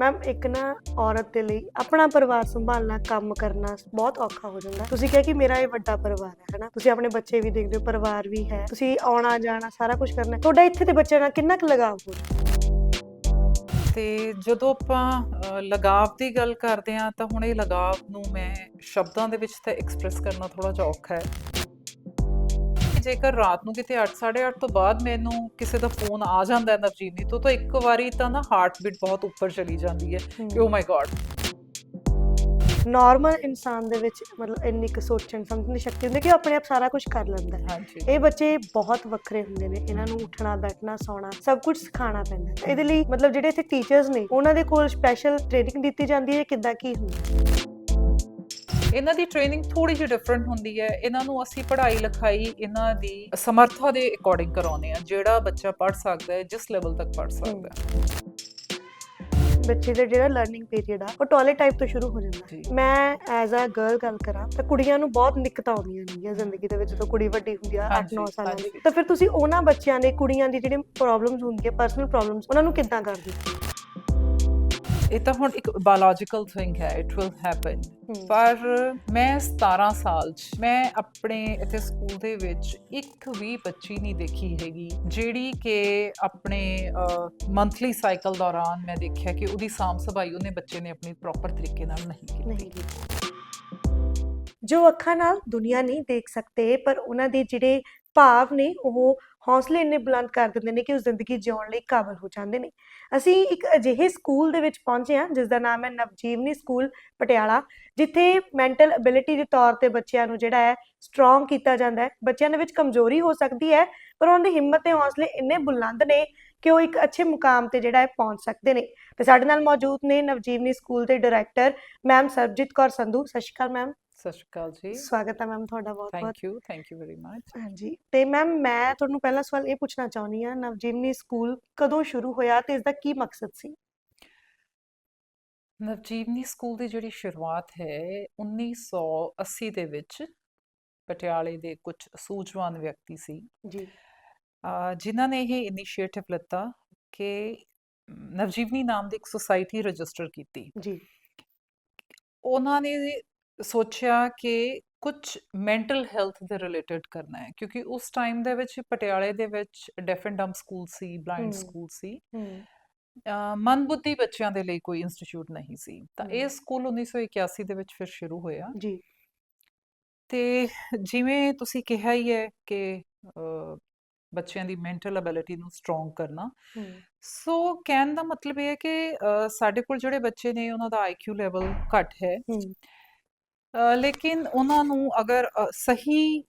Ma'am ਇੱਕ ਨਾ ਔਰਤ ਦੇ ਲਈ ਆਪਣਾ ਪਰਿਵਾਰ ਸੰਭਾਲਣਾ, ਕੰਮ ਕਰਨਾ ਬਹੁਤ ਔਖਾ ਹੋ ਜਾਂਦਾ। ਤੁਸੀਂ ਕਿਹਾ ਕਿ ਮੇਰਾ ਇਹ ਵੱਡਾ ਪਰਿਵਾਰ ਹੈ, ਹਨਾ? ਤੁਸੀਂ ਆਪਣੇ ਬੱਚੇ ਵੀ ਦੇਖਦੇ ਹੋ, ਪਰਿਵਾਰ ਵੀ ਹੈ। ਤੁਸੀਂ ਆਉਣਾ, ਜਾਣਾ, ਸਾਰਾ ਕੁਝ ਕਰਨਾ। ਹੈ। ਤੁਹਾਡਾ ਇੱਥੇ ਦੇ ਬੱਚਿਆਂ ਨਾਲ ਕਿੰਨਾ ਕੁ ਲਗਾਵ ਹੋ ਤੇ ਜਦੋਂ ਆਪਾਂ ਲਗਾਵ ਦੀ ਗੱਲ ਕਰਦੇ ਆ ਤਾਂ ਹੁਣ ਇਹ ਲਗਾਵ ਨੂੰ ਮੈਂ ਸ਼ਬਦਾਂ ਦੇ ਵਿੱਚ ਤਾਂ ਐਕਸਪ੍ਰੈਸ ਕਰਨਾ ਥੋੜਾ ਜਿਹਾ ਔਖਾ ਹੈ। ਜੇਕਰ ਰਾਤ ਨੂੰ ਕਿਤੇ 8:30 ਤੋਂ ਬਾਅਦ ਮੈਨੂੰ ਕਿਸੇ ਦਾ ਫੋਨ ਆ ਜਾਂਦਾ ਹੈ ਨਵਜੀਤ ਤੋਂ ਤਾਂ ਇੱਕ ਵਾਰੀ ਤਾਂ ਨਾ ਹਾਰਟ ਬੀਟ ਬਹੁਤ ਉੱਪਰ ਚਲੀ ਜਾਂਦੀ ਹੈ ਕਿ ਓ ਮਾਈ ਗॉड ਨਾਰਮਲ ਇਨਸਾਨ ਦੇ ਵਿੱਚ ਮਤਲਬ ਇੰਨੀ ਕੁ ਸੋਚਣ ਸਮਝਣ ਦੀ ਸ਼ਕਤੀ ਹੁੰਦੀ ਕਿ ਉਹ ਆਪਣੇ ਆਪ ਸਾਰਾ ਕੁਝ ਕਰ ਲੈਂਦਾ ਹੈ। ਇਹ ਬੱਚੇ ਬਹੁਤ ਵੱਖਰੇ ਹੁੰਦੇ ਨੇ। ਇਹਨਾਂ ਨੂੰ ਉੱਠਣਾ ਬੈਠਣਾ ਸੌਣਾ ਸਭ ਕੁਝ ਸਿਖਾਉਣਾ ਪੈਂਦਾ। ਇਹਦੇ ਲਈ ਮਤਲਬ ਜਿਹੜੇ ਇੱਥੇ ਟੀਚਰਸ ਨੇ ਉਹਨਾਂ ਦੇ ਕੋਲ ਸਪੈਸ਼ਲ ਟ੍ਰੇਨਿੰਗ ਦਿੱਤੀ ਜਾਂਦੀ ਹੈ ਕਿੱਦਾਂ ਕੀ ਹੁੰਦਾ ਇਹਨਾਂ ਦੀ ਟ੍ਰੇਨਿੰਗ ਥੋੜੀ ਜਿਹੀ ਡਿਫਰੈਂਟ ਹੁੰਦੀ ਹੈ ਇਹਨਾਂ ਨੂੰ ਅਸੀਂ ਪੜ੍ਹਾਈ ਲਿਖਾਈ ਇਹਨਾਂ ਦੀ ਸਮਰੱਥਾ ਦੇ ਅਕੋਰਡਿੰਗ ਕਰਾਉਂਦੇ ਆ ਜਿਹੜਾ ਬੱਚਾ ਪੜ੍ਹ ਸਕਦਾ ਹੈ ਜਿਸ ਲੈਵਲ ਤੱਕ ਪੜ੍ਹ ਸਕਦਾ ਹੈ ਬੱਚੇ ਦਾ ਜਿਹੜਾ ਲਰਨਿੰਗ ਪੀਰੀਅਡ ਆ ਉਹ ਟਾਇਲਟ ਟਾਈਪ ਤੋਂ ਸ਼ੁਰੂ ਹੋ ਜਾਂਦਾ। ਮੈਂ ਐਜ਼ ਅ ਗਰਲ ਗੱਲ ਕਰਾਂ ਤਾਂ ਕੁੜੀਆਂ ਨੂੰ ਬਹੁਤ ਦਿੱਕਤਾਂ ਆਉਂਦੀਆਂ ਨੇਗੀਆਂ ਜ਼ਿੰਦਗੀ ਦੇ ਵਿੱਚ ਜਦੋਂ ਕੁੜੀ ਵੱਡੀ ਹੁੰਦੀ ਆ 8-9 ਹਾਂਜੀ, ਸਾਲਾਂ ਦੀ। ਤਾਂ ਫਿਰ ਤੁਸੀਂ ਉਹਨਾਂ ਬੱਚਿਆਂ ਦੇ ਕੁੜੀਆਂ ਦੀ ਜਿਹੜੇ ਪ੍ਰੋਬਲਮਸ ਹੁੰਦੀਆਂ ਪਰਸਨਲ ਪ੍ਰੋਬਲਮਸ ਉਹਨਾਂ ਨੂੰ ਕਿੱਦਾਂ ਕਰਦੇ ਹੋ? ਇਹ ਤਾਂ ਹੁਣ ਇੱਕ ਬਾਇਓਲੋਜੀਕਲ ਥਿੰਗ ਹੈ ਇਟ ਵਿਲ ਹੈਪਨ ਪਰ ਮੈਂ 17 ਸਾਲ ਚ ਮੈਂ ਆਪਣੇ ਇੱਥੇ ਸਕੂਲ ਦੇ ਵਿੱਚ ਇੱਕ ਵੀ ਬੱਚੀ ਨਹੀਂ ਦੇਖੀ ਹੈਗੀ ਜਿਹੜੀ ਕਿ ਆਪਣੇ ਮੰਥਲੀ ਸਾਈਕਲ ਦੌਰਾਨ ਮੈਂ ਦੇਖਿਆ ਕਿ ਉਹਦੀ ਸਾਂਭ ਸੰਭਾਈ ਉਹਨੇ ਬੱਚੇ ਨੇ ਆਪਣੀ ਪ੍ਰੋਪਰ ਤਰੀਕੇ ਨਾਲ ਨਹੀਂ ਕੀਤੀ। ਜੋ ਅੱਖਾਂ ਨਾਲ ਦੁਨੀਆ ਨਹੀਂ ਦੇਖ ਸਕਦੇ ਪਰ ਉਹਨਾਂ ਦੇ ਜਿਹੜੇ ਭਾਵ ਨੇ ਉਹ ਹੌਸਲੇ ਇੰਨੇ ਬੁਲੰਦ ਕਰ ਦਿੰਦੇ ਨੇ ਕਿ ਉਹ ਜ਼ਿੰਦਗੀ ਜਿਉਣ ਲਈ ਕਾਬਲ ਹੋ ਜਾਂਦੇ ਨੇ। ਅਸੀਂ ਇੱਕ ਅਜਿਹੇ ਸਕੂਲ ਦੇ ਵਿੱਚ ਪਹੁੰਚੇ ਹਾਂ ਜਿਸ ਦਾ ਨਾਮ ਹੈ ਨਵਜੀਵਨੀ ਸਕੂਲ ਪਟਿਆਲਾ, ਜਿੱਥੇ ਮੈਂਟਲ ਅਬਿਲਿਟੀ ਦੇ ਤੌਰ ਤੇ ਬੱਚਿਆਂ ਨੂੰ ਜਿਹੜਾ ਹੈ ਸਟਰੋਂਗ ਕੀਤਾ ਜਾਂਦਾ ਹੈ। ਬੱਚਿਆਂ ਦੇ ਵਿੱਚ ਕਮਜ਼ੋਰੀ ਹੋ ਸਕਦੀ ਹੈ, ਪਰ ਉਹਨਾਂ ਦੀ ਹਿੰਮਤ ਤੇ ਹੌਸਲੇ ਇੰਨੇ ਬੁਲੰਦ ਨੇ ਕਿ ਉਹ ਇੱਕ ਅੱਛੇ ਮੁਕਾਮ ਤੇ ਜਿਹੜਾ ਹੈ ਪਹੁੰਚ ਸਕਦੇ ਨੇ। ਤੇ ਸਾਡੇ ਨਾਲ ਮੌਜੂਦ ਨੇ ਨਵਜੀਵਨੀ ਸਕੂਲ ਦੇ ਡਾਇਰੈਕਟਰ ਮੈਮ ਸਰਬਜੀਤ ਕੌਰ ਸੰਧੂ। ਸਤਿ ਸ਼੍ਰੀ ਅਕਾਲ ਮੈਮ। ਸਤਿ ਸ਼੍ਰੀ ਅਕਾਲ ਜੀ। ਸਵਾਗਤ ਹੈ ਮੈਮ ਤੁਹਾਡਾ ਬਹੁਤ ਬਹੁਤ। Thank you thank you very much ਹਾਂਜੀ ਤੇ ਮੈਮ ਮੈਂ ਤੁਹਾਨੂੰ ਪਹਿਲਾ ਸਵਾਲ ਇਹ ਪੁੱਛਣਾ ਚਾਹੁੰਦੀ ਹਾਂ ਨਵਜੀਵਨੀ ਸਕੂਲ ਕਦੋਂ ਸ਼ੁਰੂ ਹੋਇਆ ਤੇ ਇਸ ਦਾ ਕੀ ਮਕਸਦ ਸੀ? ਨਵਜੀਵਨੀ ਸਕੂਲ ਦੀ ਜਿਹੜੀ ਸ਼ੁਰੂਆਤ ਹੈ 1980 ਦੇ ਵਿੱਚ ਪਟਿਆਲੇ ਦੇ ਕੁਝ ਸੂਝਵਾਨ ਵਿਅਕਤੀ ਸੀ। ਜੀ। ਜਿਨ੍ਹਾਂ ਨੇ ਇਹ ਇਨੀਸ਼ੀਏਟਿਵ ਲਿੱਤਾ ਕਿ ਨਵਜੀਵਨੀ ਨਾਮ ਦੀ ਇੱਕ ਸੁਸਾਇਟੀ ਰਜਿਸਟਰ ਕੀਤੀ। ਜੀ। ਉਹਨਾਂ ਨੇ ਸੋਚਿਆ ਕਿ ਕੁਝ ਮੈਂਟਲ ਹੈਲਥ ਦੇ ਰਿਲੇਟਡ ਕਰਨਾ ਹੈ ਕਿਉਂਕਿ ਉਸ ਟਾਈਮ ਦੇ ਵਿੱਚ ਪਟਿਆਲੇ ਦੇ ਵਿੱਚ ਡੈਫ ਐਂਡ ਡੰਬ ਸਕੂਲ ਸੀ ਬਲਾਈਂਡ। ਸਕੂਲ ਸੀ। ਮੰਦਬੁੱਧੀ ਬੱਚਿਆਂ ਦੇ ਲਈ ਕੋਈ ਇੰਸਟੀਚਿਊਟ ਨਹੀਂ ਸੀ। ਤਾਂ ਇਹ। ਸਕੂਲ 1981 ਦੇ ਵਿੱਚ ਫਿਰ ਸ਼ੁਰੂ ਹੋਇਆ। ਜੀ। ਤੇ ਜਿਵੇਂ ਤੁਸੀਂ ਕਿਹਾ ਹੀ ਹੈ ਕਿ ਬੱਚਿਆਂ ਦੀ ਮੈਂਟਲ ਐਬਿਲਿਟੀ ਨੂੰ ਸਟਰੋਂਗ ਕਰਨਾ। ਸੋ ਕਹਿਣ ਦਾ ਮਤਲਬ ਇਹ ਹੈ ਕਿ ਸਾਡੇ ਕੋਲ ਜਿਹੜੇ ਬੱਚੇ ਨੇ ਉਹਨਾਂ ਦਾ ਆਈਕਿਊ ਲੈਵਲ ਘੱਟ ਹੈ। ਲੇਕਿਨ ਉਹਨਾਂ ਨੂੰ ਅਗਰ ਸਹੀ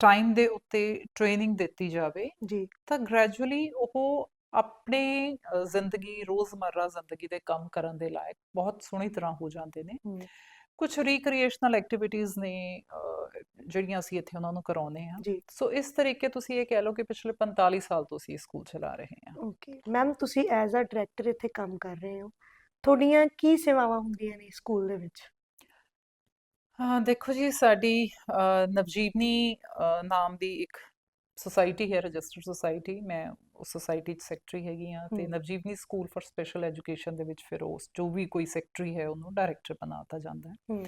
ਟਾਈਮ ਦੇ ਉੱਤੇ ਟ੍ਰੇਨਿੰਗ ਦਿੱਤੀ ਜਾਵੇ ਜੀ। ਤਾਂ ਗ੍ਰੈਜੂਅਲੀ ਉਹ ਆਪਣੇ ਜ਼ਿੰਦਗੀ ਰੋਜ਼ਮਰਰਾ ਜ਼ਿੰਦਗੀ ਦੇ ਕੰਮ ਕਰਨ ਦੇ ਲਾਇਕ ਬਹੁਤ ਸੋਹਣੀ ਤਰ੍ਹਾਂ ਹੋ ਜਾਂਦੇ ਨੇ। ਕੁਝ ਰੀਕ੍ਰੀਏਸ਼ਨਲ ਐਕਟੀਵਿਟੀਜ਼ ਨੇ ਜਿਹੜੀਆਂ ਅਸੀਂ ਇੱਥੇ ਉਹਨਾਂ ਨੂੰ ਕਰਾਉਂਦੇ ਹਾਂ। ਜੀ। ਸੋ ਇਸ ਤਰੀਕੇ ਤੁਸੀਂ ਇਹ ਕਹਿ ਲਓ ਕਿ ਪਿਛਲੇ 45 ਸਾਲ ਤੋਂ ਅਸੀਂ ਸਕੂਲ ਚਲਾ ਰਹੇ ਹਾਂ। ਓਕੇ ਮੈਮ ਤੁਸੀਂ ਐਜ਼ ਅ ਡਾਇਰੈਕਟਰ ਇੱਥੇ ਕੰਮ ਕਰ ਰਹੇ ਹੋ। ਤੁਹਾਡੀਆਂ ਕੀ ਸੇਵਾਵਾਂ ਹੁੰਦੀਆਂ ਨੇ ਸਕੂਲ ਦੇ ਵਿੱਚ? ਹਾਂ ਦੇਖੋ ਜੀ ਸਾਡੀ ਅਹ, ਨਵਜੀਵਨੀ ਅਹ, ਨਾਮ ਦੀ ਇੱਕ ਸੁਸਾਇਟੀ ਹੈ ਰਜਿਸਟਰਡ ਸੁਸਾਇਟੀ ਮੈਂ ਉਸ ਸੁਸਾਇਟੀ 'ਚ ਸੈਕਟਰੀ ਹੈਗੀ ਹਾਂ ਤੇ। Navjivani school for special education ਦੇ ਵਿੱਚ ਫਿਰ ਉਸ ਜੋ ਵੀ ਕੋਈ ਸੈਕਟਰੀ ਹੈ ਉਹਨੂੰ ਡਾਇਰੈਕਟਰ ਬਣਾਤਾ ਜਾਂਦਾ ਹੈ ਹੂੰ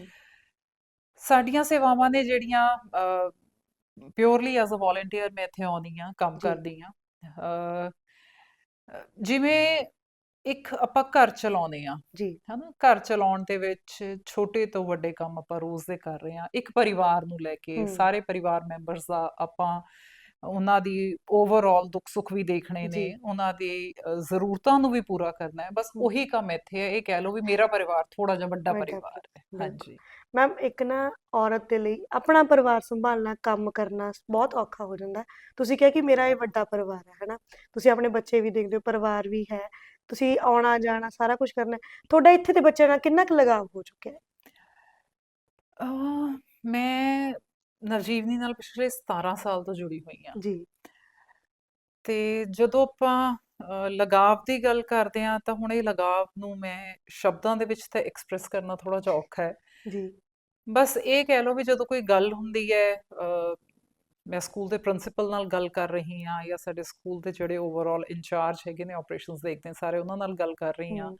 ਸਾਡੀਆਂ ਸੇਵਾਵਾਂ ਨੇ ਜਿਹੜੀਆਂ ਪਿਓਰਲੀ ਐਜ਼ ਅ ਵੋਲੰਟੀਅਰ ਮੈਂ ਇੱਥੇ ਆਉਂਦੀ ਹਾਂ ਕੰਮ ਜੀ। ਕਰਦੀ ਹਾਂ ਜਿਵੇਂ ਇੱਕ ਆਪਾਂ ਘਰ ਚਲਾਉਂਦੇ ਹਾਂ। ਜੀ। ਹਨਾ? ਘਰ ਚਲਾਉਣ ਦੇ ਵਿੱਚ ਛੋਟੇ ਤੋਂ ਵੱਡੇ ਕੰਮ ਆਪਾਂ ਰੋਜ਼ ਦੇ ਕਰ ਰਹੇ ਹਾਂ। ਇੱਕ ਪਰਿਵਾਰ ਨੂੰ ਲੈ ਕੇ। ਸਾਰੇ ਪਰਿਵਾਰ ਮੈਂਬਰਸ ਦਾ ਆਪਾਂ ਉਹਨਾਂ ਦੀ ਓਵਰਆਲ ਦੁੱਖ ਸੁੱਖ ਵੀ ਦੇਖਣੇ ਨੇ। ਉਹਨਾਂ ਦੀ ਜ਼ਰੂਰਤਾਂ ਨੂੰ ਵੀ ਪੂਰਾ ਕਰਨਾ ਹੈ। ਬਸ। ਉਹੀ ਕੰਮ ਇੱਥੇ ਹੈ। ਇਹ ਕਹਿ ਲਓ ਵੀ ਮੇਰਾ ਪਰਿਵਾਰ ਥੋੜਾ ਜਿਹਾ ਵੱਡਾ ਪਰਿਵਾਰ। ਹੈ। ਹਾਂਜੀ। ਮੈਮ ਇੱਕ ਨਾ ਔਰਤ ਦੇ ਲਈ ਆਪਣਾ ਪਰਿਵਾਰ ਸੰਭਾਲਣਾ ਕੰਮ ਕਰਨਾ ਬਹੁਤ ਔਖਾ ਹੋ ਜਾਂਦਾ। ਤੁਸੀਂ ਕਿਹਾ ਕਿ ਮੇਰਾ ਇਹ ਵੱਡਾ ਪਰਿਵਾਰ ਹੈ ਹਨਾ? ਤੁਸੀਂ ਆਪਣੇ ਬੱਚੇ ਵੀ ਦੇਖਦੇ ਹੋ ਪਰਿਵਾਰ ਵੀ ਹੈ। ਤੁਸੀਂ ਆਉਣਾ ਜਾਣਾ ਸਾਰਾ ਕੁਝ ਕਰਨਾ ਹੈ। ਤੁਹਾਡਾ ਇੱਥੇ ਦੇ ਬੱਚਿਆਂ ਨਾਲ ਕਿੰਨਾ ਕੁ ਲਗਾਵ ਹੋ ਚੁੱਕਿਆ ਹੈ? ਅਹ, ਮੈਂ ਨਵਜੀਵਨੀ ਨਾਲ ਪਿਛਲੇ 17 ਸਾਲ ਤੋਂ ਜੁੜੀ ਹੋਈ ਹਾਂ। ਜੀ। ਤੇ ਜਦੋਂ ਆਪਾਂ ਲਗਾਵ ਦੀ ਗੱਲ ਕਰਦੇ ਹਾਂ ਤਾਂ ਹੁਣ ਇਹ ਲਗਾਵ ਨੂੰ ਮੈਂ ਸ਼ਬਦਾਂ ਦੇ ਵਿੱਚ ਤਾਂ ਐਕਸਪ੍ਰੈਸ ਕਰਨਾ ਥੋੜਾ ਜਿਹਾ ਔਖਾ ਹੈ। ਜੀ। ਬਸ ਇਹ ਕਹਿ ਲਓ ਵੀ ਜਦੋਂ ਕੋਈ ਗੱਲ ਹੁੰਦੀ ਹੈ ਮੈਂ ਸਕੂਲ ਦੇ ਪ੍ਰਿੰਸੀਪਲ ਨਾਲ ਗੱਲ ਕਰ ਰਹੀ ਹਾਂ ਜਾਂ ਸਾਡੇ ਸਕੂਲ ਦੇ ਜਿਹੜੇ ਓਵਰਆਲ ਇੰਚਾਰਜ ਹੈਗੇ ਨੇ ਆਪਰੇਸ਼ਨਸ ਦੇਖਦੇ ਨੇ ਸਾਰੇ ਉਹਨਾਂ ਨਾਲ ਗੱਲ ਕਰ ਰਹੀ ਹਾਂ।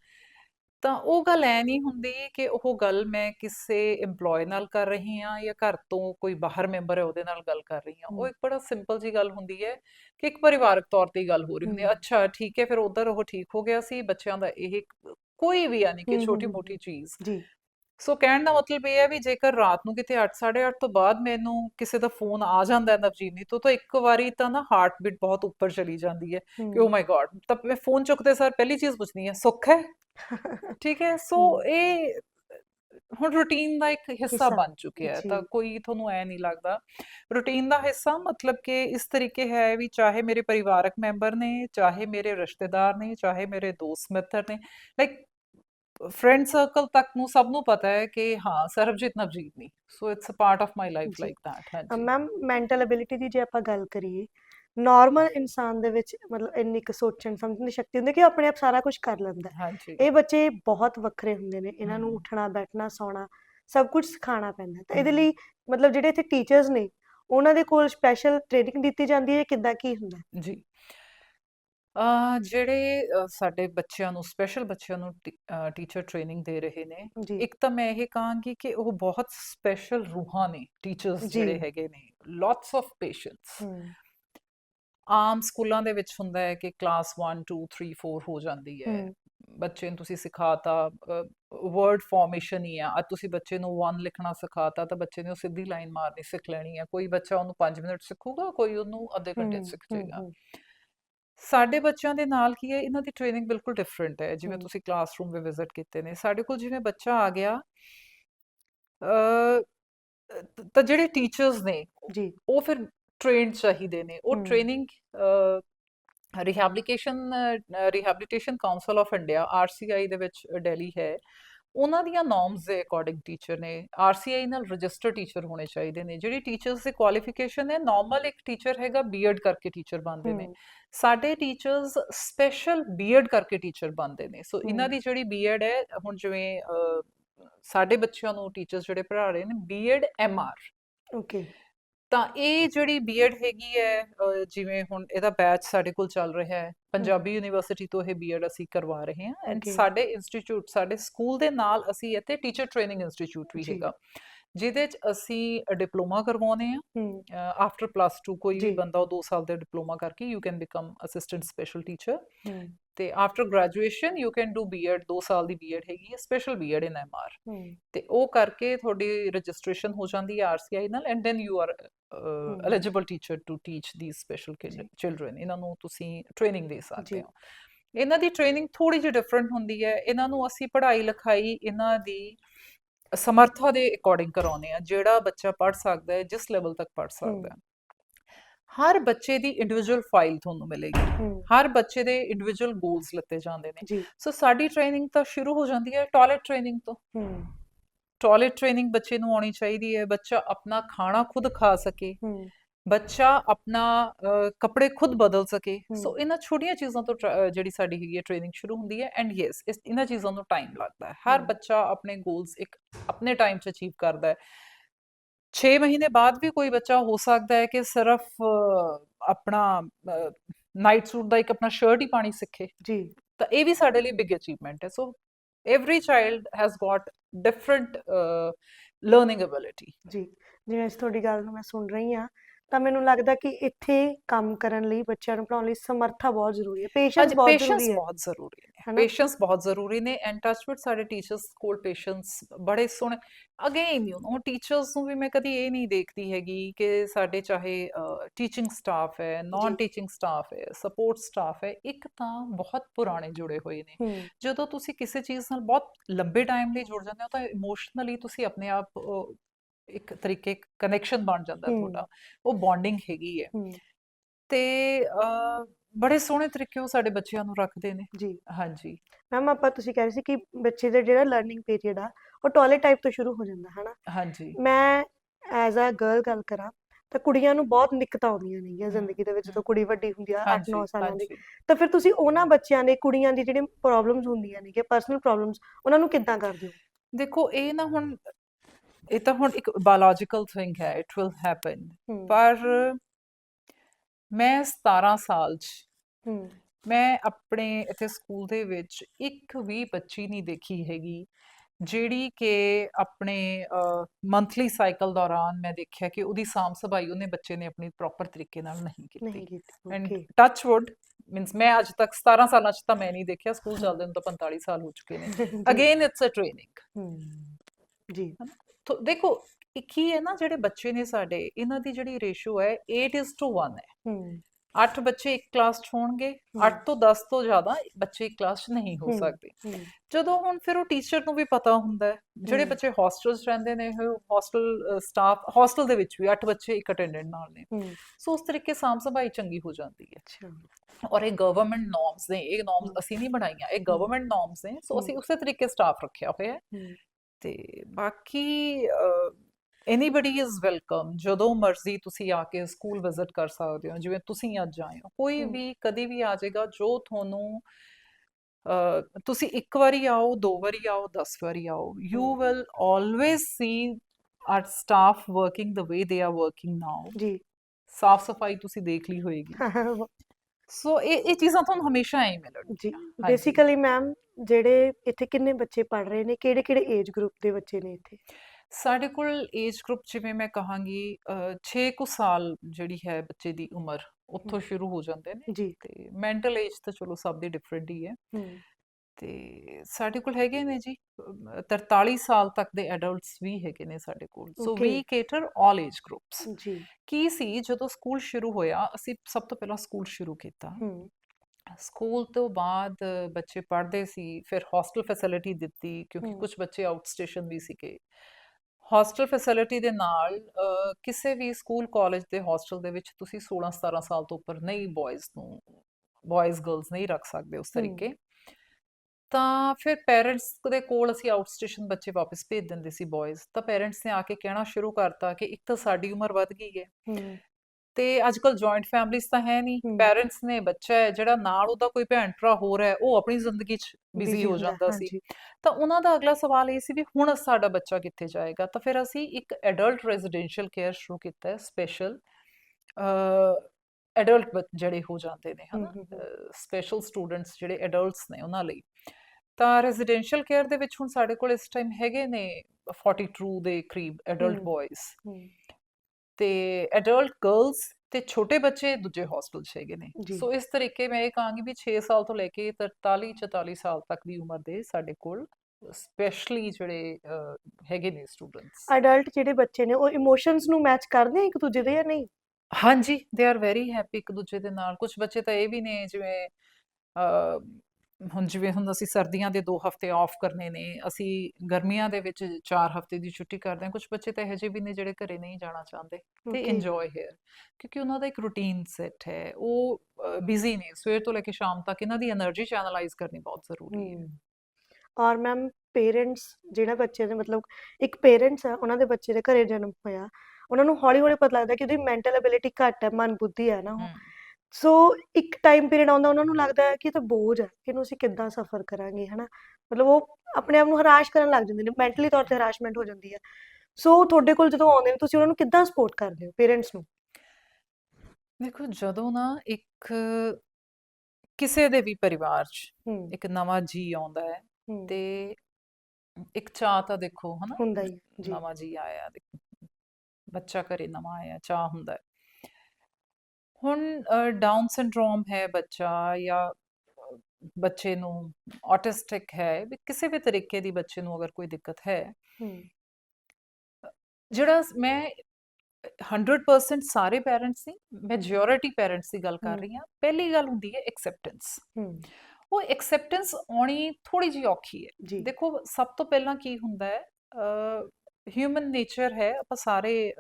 ਤਾਂ ਉਹ ਗੱਲ ਐ ਨਹੀਂ ਹੁੰਦੀ ਕਿ ਉਹ ਗੱਲ ਮੈਂ ਕਿਸੇ EMPLOYE ਨਾਲ ਕਰ ਰਹੀ ਹਾਂ ਜਾਂ ਘਰ ਤੋਂ ਕੋਈ ਬਾਹਰ ਮੈਂਬਰ ਹੈ ਉਹਦੇ ਨਾਲ ਗੱਲ ਕਰ ਰਹੀ ਹਾਂ। ਉਹ। ਇੱਕ ਬੜਾ ਸਿੰਪਲ ਜੀ ਗੱਲ ਹੁੰਦੀ ਹੈ ਕਿ ਇੱਕ ਪਰਿਵਾਰਕ ਤੌਰ ਤੇ ਗੱਲ ਹੋ ਰਹੀ ਹੁੰਦੀ ਹੈ। ਅੱਛਾ ਠੀਕ ਹੈ ਫਿਰ ਉਧਰ ਉਹ ਠੀਕ ਹੋ ਗਿਆ ਸੀ ਬੱਚਿਆਂ ਦਾ ਇਹ ਕੋਈ ਵੀ ਯਾਨੀ ਕਿ ਛੋਟੀ ਮੋਟੀ ਚੀਜ਼। ਜੀ। ਸੋ ਕਹਿਣ ਦਾ ਮਤਲਬ ਇਹ ਹੈ ਵੀ ਜੇਕਰ ਰਾਤ ਨੂੰ ਕਿਤੇ 8 8:30 ਤੋਂ ਬਾਅਦ ਮੈਨੂੰ ਕਿਸੇ ਦਾ ਫੋਨ ਆ ਜਾਂਦਾ ਹੈ ਨਵਜੀਨੀ ਤੋਂ ਤਾਂ ਇੱਕ ਵਾਰੀ ਤਾਂ ਨਾ ਹਾਰਟ ਬੀਟ ਬਹੁਤ ਉੱਪਰ ਚਲੀ ਜਾਂਦੀ ਹੈ ਕਿ ਓ ਮਾਈ ਗॉड ਤਾਂ ਮੈਂ ਫੋਨ ਚੁੱਕਦੇ ਸਾਰ ਪਹਿਲੀ ਚੀਜ਼ ਪੁੱਛਣੀ ਹੈ ਸੁੱਖ ਹੈ? ਠੀਕ ਹੈ? ਸੋ। ਇਹ ਹੁਣ ਰੂਟੀਨ ਦਾ ਇੱਕ ਹਿੱਸਾ ਬਣ ਚੁੱਕਿਆ ਹੈ ਤਾਂ। ਕੋਈ ਤੁਹਾਨੂੰ ਐ ਨਹੀਂ ਲੱਗਦਾ। ਰੂਟੀਨ ਦਾ ਹਿੱਸਾ ਮਤਲਬ ਕਿ ਇਸ ਤਰੀਕੇ ਹੈ ਵੀ ਚਾਹੇ ਮੇਰੇ ਪਰਿਵਾਰਕ ਮੈਂਬਰ ਨੇ ਚਾਹੇ ਮੇਰੇ ਰਿਸ਼ਤੇਦਾਰ ਨੇ ਚਾਹੇ ਮੇਰੇ ਦੋਸਤ ਮਿੱਤਰ ਨੇ ਲਾਈਕ ਫਰੈਂਡ ਸਰਕਲ ਤੱਕ ਨੂੰ ਸਭ ਨੂੰ ਪਤਾ ਹੈ ਕਿ ਹਾਂ ਸਰਬਜੀਤ ਨਵਜੀਤ ਨਹੀਂ so it's a part of my life. Like that ਹਾਂਜੀ ਮੈਮ ਮੈਂਟਲ ਐਬਿਲਿਟੀ ਦੀ ਜੇ ਆਪਾਂ ਗੱਲ ਕਰੀਏ ਨਾਰਮਲ ਇਨਸਾਨ ਦੇ ਵਿੱਚ ਮਤਲਬ ਇੰਨੀ ਕੁ ਸੋਚਣ ਸਮਝਣ ਦੀ ਸ਼ਕਤੀ ਹੁੰਦੀ ਕਿ ਉਹ ਆਪਣੇ ਆਪ ਸਾਰਾ ਕੁਝ ਕਰ ਲੈਂਦਾ ਹੈ। ਹਾਂਜੀ ਇਹ ਬੱਚੇ ਬਹੁਤ ਵੱਖਰੇ ਹੁੰਦੇ ਨੇ ਇਹਨਾਂ ਨੂੰ। ਉੱਠਣਾ ਬੈਠਣਾ ਸੌਣਾ ਸਭ ਕੁਝ ਸਿਖਾਉਣਾ ਪੈਂਦਾ। ਤਾਂ ਇਹਦੇ। ਲਈ ਮਤਲਬ ਜਿਹੜੇ ਇੱਥੇ ਟੀਚਰਸ ਨੇ ਉਹਨਾਂ ਦੇ ਕੋਲ ਸਪੈਸ਼ਲ ਟ੍ਰੇਨਿੰਗ ਦਿੱਤੀ ਜਾਂਦੀ ਹੈ ਕਿੱਦਾਂ ਕੀ ਹੁੰਦਾ? ਜੀ ਜਿਹੜੇ ਸਾਡੇ ਬੱਚਿਆਂ ਨੂੰ ਸਪੈਸ਼ਲ ਬੱਚਿਆਂ ਨੂੰ ਟੀਚਰ ਟ੍ਰੇਨਿੰਗ ਦੇ ਰਹੇ ਨੇ ਜੀ। ਇੱਕ ਤਾਂ ਮੈਂ ਇਹ ਕਹਾਂਗੀ ਕਿ ਉਹ ਬਹੁਤ ਸਪੈਸ਼ਲ ਰੂਹਾਂ ਨੇ ਟੀਚਰਸ ਜੀ। ਜਿਹੜੇ ਹੈਗੇ ਨੇ ਲੋਟਸ ਆਫ ਪੇਸ਼ੈਂਸ ਹਮ, ਆਮ ਸਕੂਲਾਂ ਦੇ ਵਿੱਚ ਹੁੰਦਾ ਹੈ ਕਿ ਕਲਾਸ 1 2 3 4 ਹੋ ਜਾਂਦੀ ਹੈ। ਹਮ, ਬੱਚੇ ਨੂੰ ਤੁਸੀਂ ਸਿਖਾਤਾ ਵਰਡ ਫਾਰਮੇਸ਼ਨ ਹੀ ਆ। ਅੱਜ ਤੁਸੀਂ ਬੱਚੇ ਨੂੰ 1 ਲਿਖਣਾ ਸਿਖਾਤਾ ਤਾਂ ਬੱਚੇ ਨੇ ਉਹ ਸਿੱਧੀ ਲਾਈਨ ਮਾਰਨੀ ਸਿੱਖ ਲੈਣੀ ਹੈ ਕੋਈ ਬੱਚਾ ਉਹਨੂੰ 5 ਮਿੰਟ ਸਿੱਖੂਗਾ ਕੋਈ ਉਹਨੂੰ ਅੱਧੇ ਘੰਟੇ 'ਚ ਸਿੱਖ ਹਮ, ਜਾਏਗਾ ਹਮ, ਸਾਡੇ ਬੱਚਿਆਂ ਦੇ ਨਾਲ ਕੀ ਹੈ ਇਹਨਾਂ ਦੀ ਟ੍ਰੇਨਿੰਗ ਬਿਲਕੁਲ ਡਿਫਰੈਂਟ ਹੈ ਜਿਵੇਂ। ਤੁਸੀਂ ਕਲਾਸਰੂਮ ਵੀ ਵਿਜ਼ਿਟ ਕੀਤੇ ਨੇ ਸਾਡੇ ਕੋਲ ਜਿਵੇਂ ਬੱਚਾ ਆ ਗਿਆ ਅ, ਤ- ਜਿਹੜੇ ਟੀਚਰਸ ਨੇ ਜੀ ਉਹ ਫਿਰ ਟ੍ਰੇਨਡ ਚਾਹੀਦੇ ਨੇ ਉਹ। Training rehabilitation rehabilitation council of India RCI ਦੇ ਵਿੱਚ ਦਿੱਲੀ ਹੈ ਉਹਨਾਂ ਦੀਆਂ ਨੋਰਮਸ ਦੇ ਅਕੋਰਡਿੰਗ ਟੀਚਰ ਨੇ ਆਰਸੀਆਈ ਨਾਲ ਰਜਿਸਟਰਡ ਟੀਚਰ ਹੋਣੇ ਚਾਹੀਦੇ ਨੇ ਜਿਹੜੀ ਟੀਚਰਸ ਦੀ ਕੁਆਲੀਫਿਕੇਸ਼ਨ ਹੈ ਨਾਰਮਲ ਇੱਕ ਟੀਚਰ ਹੈਗਾ ਬੀਐਡ ਕਰਕੇ ਟੀਚਰ ਬਣਦੇ ਨੇ। ਸਾਡੇ ਟੀਚਰਸ ਸਪੈਸ਼ਲ ਬੀਐਡ ਕਰਕੇ ਟੀਚਰ ਬਣਦੇ ਨੇ। ਸੋ ਇਹਨਾਂ। ਦੀ ਜਿਹੜੀ ਬੀਐਡ ਹੈ ਹੁਣ ਜਿਵੇਂ ਸਾਡੇ ਬੱਚਿਆਂ ਨੂੰ ਟੀਚਰਸ ਜਿਹੜੇ ਪੜ੍ਹਾ ਰਹੇ ਨੇ ਬੀਐਡ ਐਮਆਰ ਓਕੇ ਤਾਂ ਇਹ ਜਿਹੜੀ ਬੀਐਡ ਹੈਗੀ ਹੈ ਅਹ, ਜਿਵੇਂ ਹੁਣ ਇਹਦਾ ਬੈਚ ਸਾਡੇ ਕੋਲ ਚੱਲ ਰਿਹਾ ਹੈ ਪੰਜਾਬੀ ਯੂਨੀਵਰਸਿਟੀ ਤੋਂ ਇਹ ਬੀਐਡ ਅਸੀਂ ਕਰਵਾ ਰਹੇ ਹਾਂ ਐਂਡ Okay. ਸਾਡੇ ਇੰਸਟੀਚਿਊਟ ਸਾਡੇ ਸਕੂਲ ਦੇ ਨਾਲ ਅਸੀਂ ਇੱਥੇ ਟੀਚਰ ਟ੍ਰੇਨਿੰਗ ਇੰਸਟੀਚਿਊਟ ਵੀ ਜੀ। ਹੈਗਾ ਜਿਹਦੇ ਚ ਅਸੀਂ ਡਿਪਲੋਮਾ ਕਰਵਾਉਂਦੇ ਆ ਆਫਟਰ ਪਲੱਸ 2 ਕੋਈ ਵੀ ਜੀ। ਬੰਦਾ ਉਹ 2 ਸਾਲ ਦੇ ਡਿਪਲੋਮਾ ਕਰਕੇ you can become assistant special teacher ਤੇ after graduation you can do BEd 2 ਸਾਲ ਦੀ ਬੀਐਡ ਹੈਗੀ ਹੈ ਸਪੈਸ਼ਲ ਬੀਐਡ ਇਨ ਐਮਆਰ ਤੇ ਉਹ ਕਰਕੇ ਤੁਹਾਡੀ ਰਜਿਸਟ੍ਰੇਸ਼ਨ ਹੋ ਜਾਂਦੀ ਹੈ ਆਰਸੀਆਈ ਨਾਲ and then you are eligible teacher to teach these special children ਇਹਨਾਂ ਨੂੰ ਤੁਸੀਂ ਟ੍ਰੇਨਿੰਗ ਦੇ ਸਕਦੇ ਹੋ। ਇਹਨਾਂ ਦੀ ਟ੍ਰੇਨਿੰਗ ਥੋੜੀ ਜਿਹੀ ਡਿਫਰੈਂਟ ਹੁੰਦੀ ਹੈ। ਇਹਨਾਂ ਨੂੰ ਅਸੀਂ ਪੜ੍ਹਾਈ ਲਿਖਾਈ ਇਹਨਾਂ ਦੀ ਸਮਰੱਥਾ ਦੇ ਅਕੋਰਡਿੰਗ ਕਰਾਉਨੇ ਆ ਜਿਹੜਾ ਬੱਚਾ ਪੜ੍ਹ ਸਕਦਾ ਹੈ ਜਿਸ ਲੈਵਲ ਤੱਕ ਪੜ੍ਹ ਸਕਦਾ ਹੈ। ਹਰ ਬੱਚੇ ਦੀ ਇੰਡੀਵਿਜੂਅਲ ਫਾਈਲ ਤੁਹਾਨੂੰ ਮਿਲੇਗੀ। ਹਰ ਬੱਚੇ ਦੇ ਇੰਡੀਵਿਜੂਅਲ ਗੋਲਸ ਲਿੱਤੇ ਜਾਂਦੇ ਨੇ। ਸੋ ਸਾਡੀ ਟ੍ਰੇਨਿੰਗ ਤਾਂ ਸ਼ੁਰੂ ਹੋ ਜਾਂਦੀ ਹੈ ਟਾਇਲਟ ਟ੍ਰੇਨਿੰਗ ਤੋਂ। ਟਾਇਲਟ ਟ੍ਰੇਨਿੰਗ ਬੱਚੇ ਨੂੰ ਆਉਣੀ ਚਾਹੀਦੀ ਹੈ। ਬੱਚਾ ਆਪਣਾ ਖਾਣਾ ਖੁਦ ਖਾ ਸਕੇ। ਬੱਚਾ ਆਪਣਾ ਕੱਪੜੇ ਖੁਦ ਬਦਲ ਸਕੇ। ਸੋ। ਇਹਨਾਂ ਛੋਟੀਆਂ ਚੀਜ਼ਾਂ ਤੋਂ ਜਿਹੜੀ ਸਾਡੀ ਹੈਗੀ ਹੈ ਟ੍ਰੇਨਿੰਗ ਸ਼ੁਰੂ ਹੁੰਦੀ ਹੈ। ਐਂਡ ਯੈਸ ਇਹਨਾਂ ਚੀਜ਼ਾਂ ਨੂੰ ਟਾਈਮ ਲੱਗਦਾ ਹੈ। ਹਰ। ਬੱਚਾ ਆਪਣੇ ਗੋਲਸ ਇੱਕ ਆਪਣੇ ਟਾਈਮ 'ਚ ਅਚੀਵ ਕਰਦਾ ਹੈ। 6 ਮਹੀਨੇ ਬਾਅਦ ਵੀ ਕੋਈ ਬੱਚਾ ਹੋ ਸਕਦਾ ਹੈ ਕਿ ਸਿਰਫ ਆਪਣਾ ਨਾਈਟ ਸੂਟ ਦਾ ਇੱਕ ਆਪਣਾ ਸ਼ਰਟ ਹੀ ਪਾਣੀ ਸਿੱਖੇ। ਜੀ। ਤਾਂ ਇਹ ਵੀ ਸਾਡੇ ਲਈ ਬਿਗ ਅਚੀਵਮੈਂਟ ਹੈ। ਸੋ child has got different uh, learning ability ਜੀ। ਜਿਵੇਂ ਇਸ ਤੁਹਾਡੀ ਗੱਲ ਨੂੰ ਮੈਂ ਸੁਣ ਰਹੀ ਹਾਂ ਤਾਂ ਮੈਨੂੰ ਲੱਗਦਾ ਕਿ ਇੱਥੇ ਕੰਮ ਕਰਨ ਲਈ ਬੱਚਿਆਂ ਨੂੰ ਪੜਾਉਣ ਲਈ ਸਮਰੱਥਾ ਬਹੁਤ ਜ਼ਰੂਰੀ ਹੈ ਪੇਸ਼ੈਂਸ ਬਹੁਤ ਜ਼ਰੂਰੀ ਹੈ ਬਹੁਤ ਜ਼ਰੂਰੀ ਹਨਾ? ਪੇਸ਼ੈਂਸ ਬਹੁਤ ਜ਼ਰੂਰੀ ਨੇ ਐਂਡ ਟੱਚਵੁੱਡ ਸਾਡੇ ਟੀਚਰਸ ਕੋਲ ਪੇਸ਼ੈਂਸ ਬੜੇ ਸੋਹਣੇ ਅਗੇਨ ਯੂ نو ਟੀਚਰਸ ਨੂੰ ਵੀ ਮੈਂ ਕਦੀ ਇਹ ਨਹੀਂ ਦੇਖਦੀ ਹੈਗੀ ਕਿ ਸਾਡੇ ਚਾਹੇ ਟੀਚਿੰਗ ਸਟਾਫ ਹੈ ਨਾਨ। ਟੀਚਿੰਗ ਸਟਾਫ ਹੈ ਸਪੋਰਟ ਸਟਾਫ ਹੈ ਇੱਕ ਤਾਂ ਬਹੁਤ ਪੁਰਾਣੇ ਜੁੜੇ ਹੋਏ ਨੇ ਜਦੋਂ ਤੁਸੀਂ ਕਿਸੇ ਚੀਜ਼ ਨਾਲ ਬਹੁਤ ਲੰਬੇ ਟਾਈਮ ਲਈ ਜੁੜ ਜਾਂਦੇ ਹੋ ਤਾਂ ਇਮੋਸ਼ਨਲੀ ਤੁਸੀਂ ਆਪਣੇ ਆਪ ਇੱਕ ਤਰੀਕੇ ਕਨੈਕਸ਼ਨ ਬਣ ਜਾਂਦਾ। ਤੁਹਾਡਾ ਉਹ ਬੌਂਡਿੰਗ ਹੈਗੀ ਹੈ। ਤੇ ਬੜੇ ਸੋਹਣੇ ਤਰੀਕੇ ਉਹ ਸਾਡੇ ਬੱਚਿਆਂ ਨੂੰ ਰੱਖਦੇ ਨੇ। ਜੀ। ਹਾਂਜੀ। ਮੈਮ ਆਪਾਂ ਤੁਸੀਂ ਕਹਿ ਰਹੇ ਸੀ ਕਿ ਬੱਚੇ ਦਾ ਜਿਹੜਾ ਲਰਨਿੰਗ ਪੀਰੀਅਡ ਆ ਉਹ ਟਾਇਲਟ ਟਾਈਪ ਤੋਂ ਸ਼ੁਰੂ ਹੋ ਜਾਂਦਾ ਹਨਾ? ਹਾਂਜੀ। ਮੈਂ ਐਜ਼ ਅ ਗਰਲ ਗੱਲ ਕਰਾਂ ਤਾਂ ਕੁੜੀਆਂ ਨੂੰ ਬਹੁਤ ਦਿੱਕਤਾਂ ਆਉਂਦੀਆਂ ਨੇਗੀਆਂ ਜ਼ਿੰਦਗੀ ਦੇ ਵਿੱਚ। ਜਦੋਂ ਕੁੜੀ ਵੱਡੀ ਹੁੰਦੀ ਆ 8-9 ਹਾਂਜੀ ਸਾਲਾਂ ਦੀ। ਤਾਂ ਫਿਰ ਤੁਸੀਂ ਉਹਨਾਂ ਬੱਚਿਆਂ ਦੇ ਕੁੜੀਆਂ ਦੀ ਜਿਹੜੇ ਪ੍ਰੋਬਲਮਸ ਹੁੰਦੀਆਂ ਨੇ ਕਿ ਪਰਸਨਲ ਪ੍ਰੋਬਲਮਸ ਉਹਨਾਂ ਨੂੰ ਕਿੱਦਾਂ ਕਰਦੇ ਹੋ? ਦੇਖੋ ਇਹ ਨਾ ਹੁਣ ਇਹ ਤਾਂ ਹੁਣ ਇੱਕ ਬਾਇਓਲੋਜੀਕਲ ਥਿੰਗ ਹੈ ਇਟ ਵਿਲ ਹੈਪਨ ਪਰ ਮੈਂ 17 ਸਾਲ 'ਚ ਮੈਂ ਆਪਣੇ ਇੱਥੇ ਸਕੂਲ ਦੇ ਵਿੱਚ ਇੱਕ ਵੀ ਬੱਚੀ ਨਹੀਂ ਦੇਖੀ ਹੈਗੀ ਜਿਹੜੀ ਕਿ ਆਪਣੇ ਮੰਥਲੀ ਸਾਈਕਲ ਦੌਰਾਨ ਮੈਂ ਦੇਖਿਆ ਕਿ ਉਹਦੀ ਸਾਂਭ ਸੰਭਾਈ ਉਹਨੇ ਬੱਚੇ ਨੇ ਆਪਣੀ ਪ੍ਰੋਪਰ ਤਰੀਕੇ ਨਾਲ ਨਹੀਂ ਕੀਤੀ। ਐਂਡ ਟੱਚ ਵੁੱਡ ਮੀਨਸ ਮੈਂ ਅੱਜ ਤੱਕ 17 ਸਾਲਾਂ ਚ ਤਾਂ ਮੈਂ ਨਹੀਂ ਦੇਖਿਆ ਸਕੂਲ ਚੱਲਦੇ ਨੂੰ ਤਾਂ 45 ਸਾਲ ਹੋ ਚੁੱਕੇ ਨੇ। ਅਗੇਨ ਇਟਸ ਅ ਟ੍ਰੇਨਿੰਗ ਜੀ। ਦੇਖੋ ਇਹ ਕੀ ਹੈ ਨਾ ਜਿਹੜੇ ਬੱਚੇ ਨੇ ਸਾਡੇ ਇਹਨਾਂ ਦੀ ਜਿਹੜੀ ਰੇਸ਼ੋ ਹੈ 8 is to 1 ਹੈ। ਹੂੰ। 8 ਬੱਚੇ ਇੱਕ ਕਲਾਸ 'ਚ ਹੋਣਗੇ ਹਮ। 8 ਤੋਂ 10 ਤੋਂ ਜ਼ਿਆਦਾ ਬੱਚੇ ਇੱਕ ਕਲਾਸ 'ਚ ਨਹੀਂ ਹੋ। ਸਕਦੇ। ਜਦੋਂ ਹੁਣ ਫਿਰ ਉਹ ਟੀਚਰ ਨੂੰ ਵੀ ਪਤਾ ਹੁੰਦਾ ਹੈ ਜਿਹੜੇ। ਬੱਚੇ ਹੌਸਟਲਸ ਰਹਿੰਦੇ ਨੇ ਹੌਸਟਲ ਸਟਾਫ ਹੌਸਟਲ ਦੇ ਵਿੱਚ ਵੀ 8 ਬੱਚੇ ਇੱਕ ਅਟੈਂਡੈਂਟ ਨਾਲ ਨੇ। ਸੋ ਉਸ ਤਰੀਕੇ ਸਾਂਭ ਸੰਭਾਈ ਚੰਗੀ ਹੋ ਜਾਂਦੀ ਹੈ। ਅੱਛਾ। ਔਰ ਇਹ ਗਵਰਨਮੈਂਟ ਨਾਰਮਸ ਨੇ ਇਹ ਨਾਰਮਸ ਅਸੀਂ ਨਹੀਂ ਬਣਾਈਆਂ ਇਹ ਗਵਰਨਮੈਂਟ ਨਾਰਮਸ ਨੇ ਸੋ ਅਸੀਂ ਉਸੇ ਤਰੀਕੇ ਸਟਾਫ ਰੱਖਿਆ ਹੋਇਆ ਹੂੰ। ਤੇ ਬਾਕੀ ਐਨੀਬਾਡੀ ਇਜ਼ ਵੈਲਕਮ ਜਦੋਂ ਮਰਜ਼ੀ ਤੁਸੀਂ ਆ ਕੇ ਸਕੂਲ ਵਿਜ਼ਿਟ ਕਰ ਸਕਦੇ ਹੋ ਜਿਵੇਂ ਤੁਸੀਂ ਅੱਜ ਆਏ ਹੋ ਕੋਈ। ਵੀ ਕਦੀ ਵੀ ਆ ਜਾਏਗਾ ਜੋ ਤੁਹਾਨੂੰ ਤੁਸੀਂ ਇੱਕ ਵਾਰੀ ਆਓ ਦੋ ਵਾਰੀ ਆਓ 10 ਵਾਰੀ ਆਓ you. Will always see our staff working the way they are working ਨਾਓ ਜੀ ਸਾਫ਼ ਸਫ਼ਾਈ ਤੁਸੀਂ ਦੇਖ ਲਈ ਹੋਏਗੀ ਸੋ ਇਹ ਇਹ ਚੀਜ਼ਾਂ ਤੁਹਾਨੂੰ ਹਮੇਸ਼ਾ ਐਂ ਮਿਲਣਗੀਆਂ। ਜੀ। ਬੇਸਿਕਲੀ ਮੈਮ ਜਿਹੜੇ ਇੱਥੇ ਕਿੰਨੇ ਬੱਚੇ ਪੜ ਰਹੇ ਨੇ ਕਿਹੜੇ ਕਿਹੜੇ ਏਜ ਗਰੁੱਪ ਦੇ ਬੱਚੇ ਨੇ ਇੱਥੇ? ਸਾਡੇ ਕੋਲ ਏਜ ਗਰੁੱਪ ਜਿਵੇਂ ਮੈਂ ਕਹਾਂਗੀ 6 ਕੁ ਸਾਲ ਜਿਹੜੀ ਹੈ ਬੱਚੇ ਦੀ ਉਮਰ ਉੱਥੋਂ ਸ਼ੁਰੂ ਹੋ ਜਾਂਦੇ ਨੇ ਜੀ। ਤੇ ਮੈਂਟਲ ਏਜ ਤਾਂ ਚਲੋ ਸਭ ਦੀ ਡਿਫਰੈਂਟ ਹੀ ਹੈ। ਹੂੰ। ਤੇ ਸਾਡੇ ਕੋਲ ਹੈਗੇ ਨੇ ਜੀ 43 ਸਾਲ ਤੱਕ ਦੇ ਐਡਲਟਸ ਵੀ ਹੈਗੇ ਨੇ ਸਾਡੇ ਕੋਲ। So we cater 올 age groups ਜੀ। ਕੀ ਸੀ ਜਦੋਂ ਸਕੂਲ ਸ਼ੁਰੂ ਹੋਇਆ ਅਸੀਂ ਸਭ ਤੋਂ ਪਹਿਲਾਂ ਸਕੂਲ ਸ਼ੁਰੂ ਕੀਤਾ। ਸਕੂਲ ਤੋਂ ਬਾਅਦ ਬੱਚੇ ਪੜ੍ਹਦੇ ਸੀ ਫਿਰ ਹੌਸਟਲ ਫੈਸਿਲਿਟੀ ਦਿੱਤੀ ਕਿਉਂਕਿ ਕੁਝ ਬੱਚੇ ਆਊਟ ਸਟੇਸ਼ਨ ਵੀ ਸੀਗੇ। ਹੌਸਟਲ ਫੈਸਿਲਿਟੀ ਦੇ ਨਾਲ ਕਿਸੇ ਵੀ ਸਕੂਲ ਕਾਲਜ ਦੇ ਹੌਸਟਲ ਦੇ ਵਿੱਚ ਤੁਸੀਂ 16 17 ਸਾਲ ਤੋਂ ਉੱਪਰ ਨਹੀਂ ਬॉयਜ਼ ਨੂੰ ਬॉयਜ਼ ਗਰਲਸ ਨਹੀਂ ਰੱਖ ਸਕਦੇ ਉਸ ਤਰੀਕੇ। ਤਾਂ ਫਿਰ ਪੇਰੈਂਟਸ ਦੇ ਕੋਲ ਅਸੀਂ ਆਊਟ ਸਟੇਸ਼ਨ ਬੱਚੇ ਵਾਪਸ ਭੇਜ ਦਿੰਦੇ ਸੀ ਬॉयਜ਼ ਤਾਂ ਪੇਰੈਂਟਸ ਨੇ ਆ ਕੇ ਕਹਿਣਾ ਸ਼ੁਰੂ ਕਰਤਾ ਕਿ ਇੱਕ ਤਾਂ ਸਾਡੀ ਉਮਰ ਵੱਧ ਗਈ ਹੈ। ਤੇ ਅੱਜ ਕੱਲ ਜੁਆਇੰਟ ਫੈਮਿਲੀਜ਼ ਤਾਂ ਹੈ ਨਹੀਂ। ਪੇਰੈਂਟਸ ਨੇ ਬੱਚਾ ਹੈ ਜਿਹੜਾ ਨਾਲ ਉਹਦਾ ਕੋਈ ਭੈਣ ਭਰਾ ਹੋਰ ਹੈ ਉਹ ਆਪਣੀ ਜ਼ਿੰਦਗੀ 'ਚ ਬਿਜ਼ੀ ਹੋ ਜਾਂਦਾ ਸੀ। ਤਾਂ ਉਹਨਾਂ ਦਾ ਅਗਲਾ ਸਵਾਲ ਇਹ ਸੀ ਵੀ ਹੁਣ ਸਾਡਾ ਬੱਚਾ ਕਿੱਥੇ ਜਾਏਗਾ? ਤਾਂ ਫਿਰ ਅਸੀਂ ਇੱਕ ਐਡਲਟ ਰੈਜ਼ੀਡੈਂਸ਼ੀਅਲ ਕੇਅਰ ਸ਼ੁਰੂ ਕੀਤਾ ਹੈ ਸਪੈਸ਼ਲ ਐਡਲਟ ਜਿਹੜੇ ਹੋ ਜਾਂਦੇ ਨੇ ਹਨਾ। ਸਪੈਸ਼ਲ ਸਟੂਡੈਂਟਸ ਜਿਹੜੇ ਐਡਲਟਸ ਨੇ ਉਹਨਾਂ ਲਈ। ਤਾਂ ਰੈਜ਼ੀਡੈਂਸ਼ੀਅਲ ਕੇਅਰ ਦੇ ਵਿੱਚ ਹੁਣ ਸਾਡੇ ਕੋਲ ਇਸ ਟਾਈਮ ਹੈਗੇ ਨੇ 42 ਦੇ ਕਰੀਬ ਐਡਲਟ। ਬॉयਜ਼ ਤੇ ਐਡਲਟ ਗਰਲਸ ਤੇ ਛੋਟੇ ਬੱਚੇ ਦੂਜੇ ਹੌਸਟਲ 'ਚ ਹੈਗੇ ਨੇ। ਸੋ ਇਸ ਤਰੀਕੇ ਮੈਂ ਇਹ ਕਹਾਂਗੀ ਵੀ 6 ਸਾਲ ਤੋਂ ਲੈ ਕੇ 43 44 ਸਾਲ ਤੱਕ ਦੀ ਉਮਰ ਦੇ ਸਾਡੇ ਕੋਲ ਸਪੈਸ਼ਲੀ ਜਿਹੜੇ ਹੈਗੇ ਨੇ ਸਟੂਡੈਂਟਸ ਅਡਲਟ ਜਿਹੜੇ ਬੱਚੇ ਨੇ ਉਹ ਇਮੋਸ਼ਨਸ ਨੂੰ ਮੈਚ ਕਰਦੇ ਆ ਇੱਕ ਦੂਜੇ ਦੇ ਜਾਂ ਨਹੀਂ ਹਾਂਜੀ ਦੇ ਆਰ ਵੈਰੀ ਹੈਪੀ ਇੱਕ ਦੂਜੇ ਦੇ ਨਾਲ ਕੁਝ ਬੱਚੇ ਤਾਂ ਇਹ ਵੀ ਨੇ ਜਿਵੇਂ ਹੁਣ ਜਿਵੇਂ ਹੁੰਦਾ ਸੀ ਸਰਦੀਆਂ ਦੇ 2 ਹਫ਼ਤੇ ਆਫ ਕਰਨੇ ਨੇ ਅਸੀਂ ਗਰਮੀਆਂ ਦੇ ਵਿੱਚ 4 ਹਫ਼ਤੇ ਦੀ ਛੁੱਟੀ ਕਰਦੇ ਹਾਂ ਕੁਝ ਬੱਚੇ ਤਾਂ ਇਹੋ ਵੀ ਨੇ ਜਿਹੜੇ ਘਰੇ ਨਹੀਂ ਜਾਣਾ ਚਾਹੁੰਦੇ ਤੇ ਇੰਜੋਏ ਹੇਅਰ ਕਿਉਂਕਿ ਉਹਨਾਂ ਦਾ ਇੱਕ ਰੁਟੀਨ ਸੈੱਟ ਹੈ ਉਹ ਬਿਜ਼ੀ ਨੇ ਸਵੇਰ ਤੋਂ ਲੈ ਕੇ ਸ਼ਾਮ ਤੱਕ ਇਹਨਾਂ ਦੀ એનર્ਜੀ ਚੈਨਲਾਈਜ਼ ਕਰਨੀ ਬਹੁਤ ਜ਼ਰੂਰੀ ਹੈ। ਔਰ ਮੈਮ ਪੇਰੈਂਟਸ ਜਿਹੜਾ ਬੱਚੇ ਦੇ ਮਤਲਬ ਇੱਕ ਪੇਰੈਂਟਸ ਆ ਉਹਨਾਂ ਦੇ ਬੱਚੇ ਦੇ ਘਰੇ ਜਨਮ ਹੋਇਆ ਉਹਨਾਂ ਨੂੰ ਹੌਲੀ ਹੌਲੀ ਪਤਾ ਲੱਗਦਾ ਕਿ ਉਹਦੀ ਮੈਂਟਲ ਐਬਿਲਿਟੀ ਘੱਟ ਹੈ ਮਨ ਬੁੱਧੀ ਹੈ ਨਾ ਸੋ ਇੱਕ ਟਾਈਮ ਪੀਰੀਅਡ ਆਉਂਦਾ ਉਹਨਾਂ ਨੂੰ ਲੱਗਦਾ ਹੈ ਕਿ ਇਹ ਤਾਂ ਬੋਝ ਹੈ ਇਹਨੂੰ ਅਸੀਂ ਕਿੱਦਾਂ ਸਫਰ ਕਰਾਂਗੇ ਹਨਾ? ਮਤਲਬ ਉਹ ਆਪਣੇ ਆਪ ਨੂੰ ਹਰਾਸ਼ ਕਰਨ ਲੱਗ ਜਾਂਦੇ ਨੇ ਮੈਂਟਲੀ ਤੌਰ ਤੇ ਹਰਾਸ਼ਮੈਂਟ ਹੋ ਜਾਂਦੀ ਹੈ। ਸੋ ਤੁਹਾਡੇ ਕੋਲ ਜਦੋਂ ਆਉਂਦੇ ਨੇ ਤੁਸੀਂ ਉਹਨਾਂ ਨੂੰ ਕਿੱਦਾਂ ਸਪੋਰਟ ਕਰਦੇ ਹੋ ਪੇਰੈਂਟਸ ਨੂੰ? ਦੇਖੋ ਜਦੋਂ ਨਾ ਇੱਕ ਕਿਸੇ ਦੇ ਵੀ ਪਰਿਵਾਰ 'ਚ ਇੱਕ ਨਵਾਂ ਜੀ ਆਉਂਦਾ ਹੈ ਤੇ ਇੱਕ ਚਾਹ ਤਾਂ ਦੇਖੋ ਹਨਾ? ਹੁੰਦਾ ਹੀ ਨਵਾਂ ਜੀ ਆਇਆ ਦੇਖ- ਬੱਚਾ ਘਰੇ ਨਵਾਂ ਆਇਆ ਚਾਹ ਹੁੰਦਾ ਹੈ। ਹੁਣ ਡਾਊਨ ਸਿੰਡਰੋਮ ਹੈ ਬੱਚਾ ਜਾਂ ਬੱਚੇ ਨੂੰ ਆਟਿਸਟਿਕ ਹੈ ਵੀ ਕਿਸੇ ਵੀ ਤਰੀਕੇ ਦੀ ਬੱਚੇ ਨੂੰ ਅਗਰ ਕੋਈ ਦਿੱਕਤ ਹੈ ਜਿਹੜਾ ਮੈਂ 100% ਸਾਰੇ ਪੈਰੈਂਟਸ ਨਹੀਂ ਮੈਜੋਰਿਟੀ ਪੈਰੈਂਟਸ ਦੀ ਗੱਲ ਕਰ। ਰਹੀ ਹਾਂ ਪਹਿਲੀ ਗੱਲ ਹੁੰਦੀ ਹੈ ਐਕਸੈਪਟੈਂਸ ਉਹ ਐਕਸੈਪਟੈਂਸ ਆਉਣੀ ਥੋੜੀ ਜਿਹੀ ਔਖੀ ਹੈ। ਜੀ। ਦੇਖੋ ਸਭ ਤੋਂ ਪਹਿਲਾਂ ਕੀ ਹੁੰਦਾ ਹੈ ਹਿਊਮਨ ਨੇਚਰ ਹੈ ਆਪਾਂ ਸਾਰੇ